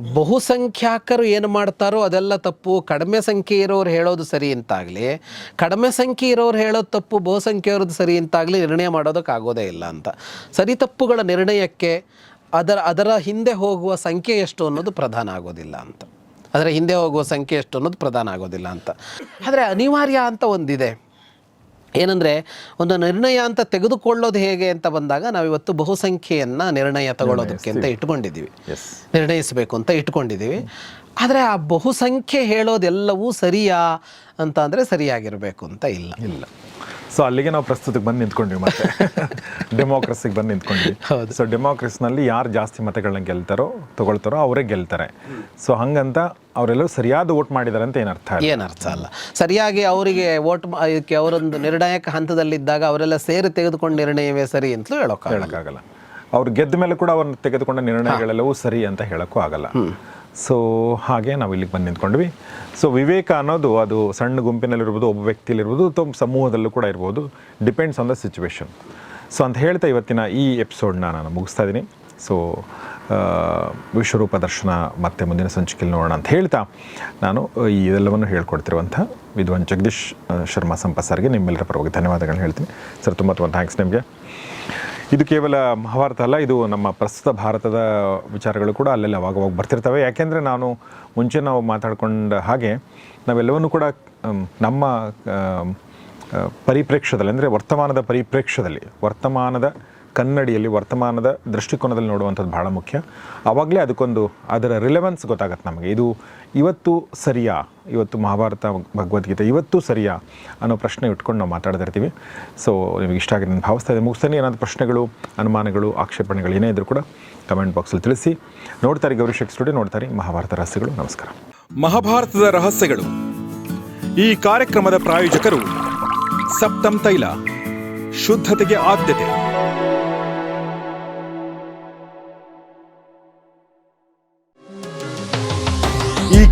Speaker 1: ಬಹುಸಂಖ್ಯಾಕರು ಏನು ಮಾಡ್ತಾರೋ ಅದೆಲ್ಲ ತಪ್ಪು. ಕಡಿಮೆ ಸಂಖ್ಯೆ ಇರೋರು ಹೇಳೋದು ಸರಿ ಅಂತಾಗಲಿ. ಕಡಿಮೆ ಸಂಖ್ಯೆ ಇರೋರು ಹೇಳೋದು ತಪ್ಪು, ಬಹುಸಂಖ್ಯೆ ಇರೋದು ಸರಿ ಅಂತಾಗಲಿ ನಿರ್ಣಯ ಮಾಡೋದಕ್ಕಾಗೋದೇ ಇಲ್ಲ ಅಂತ. ಸರಿ ತಪ್ಪುಗಳ ನಿರ್ಣಯಕ್ಕೆ ಅದರ ಅದರ ಹಿಂದೆ ಹೋಗುವ ಸಂಖ್ಯೆ ಎಷ್ಟು ಅನ್ನೋದು ಪ್ರಧಾನ ಆಗೋದಿಲ್ಲ ಅಂತ. ಅದರ ಹಿಂದೆ ಹೋಗುವ ಸಂಖ್ಯೆ ಎಷ್ಟು ಅನ್ನೋದು ಪ್ರಧಾನ ಆಗೋದಿಲ್ಲ ಅಂತ. ಆದರೆ ಅನಿವಾರ್ಯ ಅಂತ ಒಂದಿದೆ. ಏನಂದರೆ ಒಂದು ನಿರ್ಣಯ ಅಂತ ತೆಗೆದುಕೊಳ್ಳೋದು ಹೇಗೆ ಅಂತ ಬಂದಾಗ ನಾವಿವತ್ತು ಬಹುಸಂಖ್ಯೆಯನ್ನು ನಿರ್ಣಯ ತಗೊಳ್ಳೋದಕ್ಕೆ ಅಂತ ಇಟ್ಕೊಂಡಿದ್ದೀವಿ. ನಿರ್ಣಯಿಸಬೇಕು ಅಂತ ಇಟ್ಕೊಂಡಿದ್ದೀವಿ. ಆದರೆ ಆ ಬಹುಸಂಖ್ಯೆ ಹೇಳೋದೆಲ್ಲವೂ ಸರಿಯಾ ಅಂತ ಅಂದರೆ ಸರಿಯಾಗಿರಬೇಕು ಅಂತ ಇಲ್ಲ.
Speaker 2: ಇಲ್ಲ. ಸೊ ಅಲ್ಲಿಗೆ ನಾವು ಪ್ರಸ್ತುತಕ್ಕೆ ಬಂದು ನಿಂತ್ಕೊಂಡ್ವಿ ಮತ್ತೆ. ಡೆಮೋಕ್ರಸಿಗೆ ಬಂದು ನಿಂತ್ಕೊಂಡ್ವಿ. ಸೊ ಡೆಮೋಕ್ರಸಿನಲ್ಲಿ ಯಾರು ಜಾಸ್ತಿ ಮತಗಳನ್ನ ಗೆಲ್ತಾರೋ ತಗೊಳ್ತಾರೋ ಅವರೇ ಗೆಲ್ತಾರೆ. ಸೊ ಹಂಗಂತ ಅವರೆಲ್ಲರೂ ಸರಿಯಾದ ವೋಟ್ ಮಾಡಿದ್ದಾರೆ ಅಂತ
Speaker 1: ಏನರ್ಥ ಏನರ್ಥ ಅಲ್ಲ ಸರಿಯಾಗಿ ಅವರಿಗೆ ಓಟ್ ಇದಕ್ಕೆ ಅವರೊಂದು ನಿರ್ಣಾಯಕ ಹಂತದಲ್ಲಿದ್ದಾಗ ಅವರೆಲ್ಲ ಸೇರಿ ತೆಗೆದುಕೊಂಡ ನಿರ್ಣಯವೇ ಸರಿ ಅಂತಲೂ ಹೇಳೋಕ್ಕಾಗಲ್ಲ.
Speaker 2: ಅವ್ರು ಗೆದ್ದ ಮೇಲೆ ಕೂಡ ಅವ್ರನ್ನ ತೆಗೆದುಕೊಂಡ ನಿರ್ಣಯಗಳೆಲ್ಲವೂ ಸರಿ ಅಂತ ಹೇಳೋಕ್ಕೂ ಆಗಲ್ಲ. ಸೊ ಹಾಗೆ ನಾವು ಇಲ್ಲಿಗೆ ಬಂದು ನಿಂತ್ಕೊಂಡ್ವಿ. ಸೊ ವಿವೇಕ ಅನ್ನೋದು ಅದು ಸಣ್ಣ ಗುಂಪಿನಲ್ಲಿರ್ಬೋದು ಒಬ್ಬ ವ್ಯಕ್ತಿಯಲ್ಲಿರ್ಬೋದು ಅಥವಾ ಸಮೂಹದಲ್ಲೂ ಕೂಡ ಇರ್ಬೋದು depends on the situation so ಅಂತ ಹೇಳ್ತಾ ಇವತ್ತಿನ ಈ ಎಪಿಸೋಡ್ನ ನಾನು ಮುಗಿಸ್ತಾ ಇದ್ದೀನಿ. ಸೊ ವಿಶ್ವರೂಪ ದರ್ಶನ ಮತ್ತೆ ಮುಂದಿನ ಸಂಚಿಕೆಯಲ್ಲಿ ನೋಡೋಣ ಅಂತ ಹೇಳ್ತಾ ನಾನು ಈ ಇದೆಲ್ಲವನ್ನು ಹೇಳ್ಕೊಡ್ತಿರುವಂಥ ವಿದ್ವಾನ್ ಜಗದೀಶ್ ಶರ್ಮಾ ಸಂಪ ಸರ್ಗೆ ನಿಮ್ಮೆಲ್ಲರ ಪರವಾಗಿ ಧನ್ಯವಾದಗಳನ್ನ ಹೇಳ್ತೀನಿ. ಸರ್, ತುಂಬ ತುಂಬ ಥ್ಯಾಂಕ್ಸ್ ನಿಮಗೆ. ಇದು ಕೇವಲ ಮಹಾಭಾರತ ಅಲ್ಲ, ಇದು ನಮ್ಮ ಪ್ರಸ್ತುತ ಭಾರತದ ವಿಚಾರಗಳು ಕೂಡ ಅಲ್ಲೆಲ್ಲ ಅವಾಗವಾಗ ಬರ್ತಿರ್ತವೆ. ಯಾಕೆಂದರೆ ನಾನು ಮುಂಚೆ ನಾವು ಮಾತಾಡ್ಕೊಂಡ ಹಾಗೆ ನಾವೆಲ್ಲವನ್ನೂ ಕೂಡ ನಮ್ಮ ಪರಿಪ್ರೇಕ್ಷ್ಯದಲ್ಲಿ, ಅಂದರೆ ವರ್ತಮಾನದ ಪರಿಪ್ರೇಕ್ಷ್ಯದಲ್ಲಿ, ವರ್ತಮಾನದ ಕನ್ನಡಿಯಲ್ಲಿ ವರ್ತಮಾನದ ದೃಷ್ಟಿಕೋನದಲ್ಲಿ ನೋಡುವಂಥದ್ದು ಭಾಳ ಮುಖ್ಯ. ಆವಾಗಲೇ ಅದಕ್ಕೊಂದು ಅದರ ರಿಲೆವೆನ್ಸ್ ಗೊತ್ತಾಗತ್ತೆ ನಮಗೆ. ಇದು ಇವತ್ತು ಸರಿಯಾ? ಇವತ್ತು ಮಹಾಭಾರತ, ಭಗವದ್ಗೀತೆ ಇವತ್ತು ಸರಿಯಾ? ಅನ್ನೋ ಪ್ರಶ್ನೆ ಇಟ್ಕೊಂಡು ನಾವು ಮಾತಾಡ್ತಿರ್ತೀವಿ ಸೊ ನಿಮಗೆ ಇಷ್ಟ ಆಗಿದೆ ನಾನು ಭಾವಿಸ್ತಾ ಇದೆ ಮುಗಿಸ್ತಾನೆ. ಏನಾದರೂ ಪ್ರಶ್ನೆಗಳು, ಅನುಮಾನಗಳು, ಆಕ್ಷೇಪಣೆಗಳು ಏನೇ ಇದ್ರೂ ಕೂಡ ಕಮೆಂಟ್ ಬಾಕ್ಸಲ್ಲಿ ತಿಳಿಸಿ. ನೋಡ್ತಾರೆ ಗೌರಿ ಶೆಕ್ ಸ್ಟುಡಿಯೋ, ನೋಡ್ತಾರೆ ಮಹಾಭಾರತ ರಹಸ್ಯಗಳು. ನಮಸ್ಕಾರ.
Speaker 3: ಮಹಾಭಾರತದ ರಹಸ್ಯಗಳು. ಈ ಕಾರ್ಯಕ್ರಮದ ಪ್ರಾಯೋಜಕರು ಸಪ್ತಂ ತೈಲ, ಶುದ್ಧತೆಗೆ ಆದ್ಯತೆ.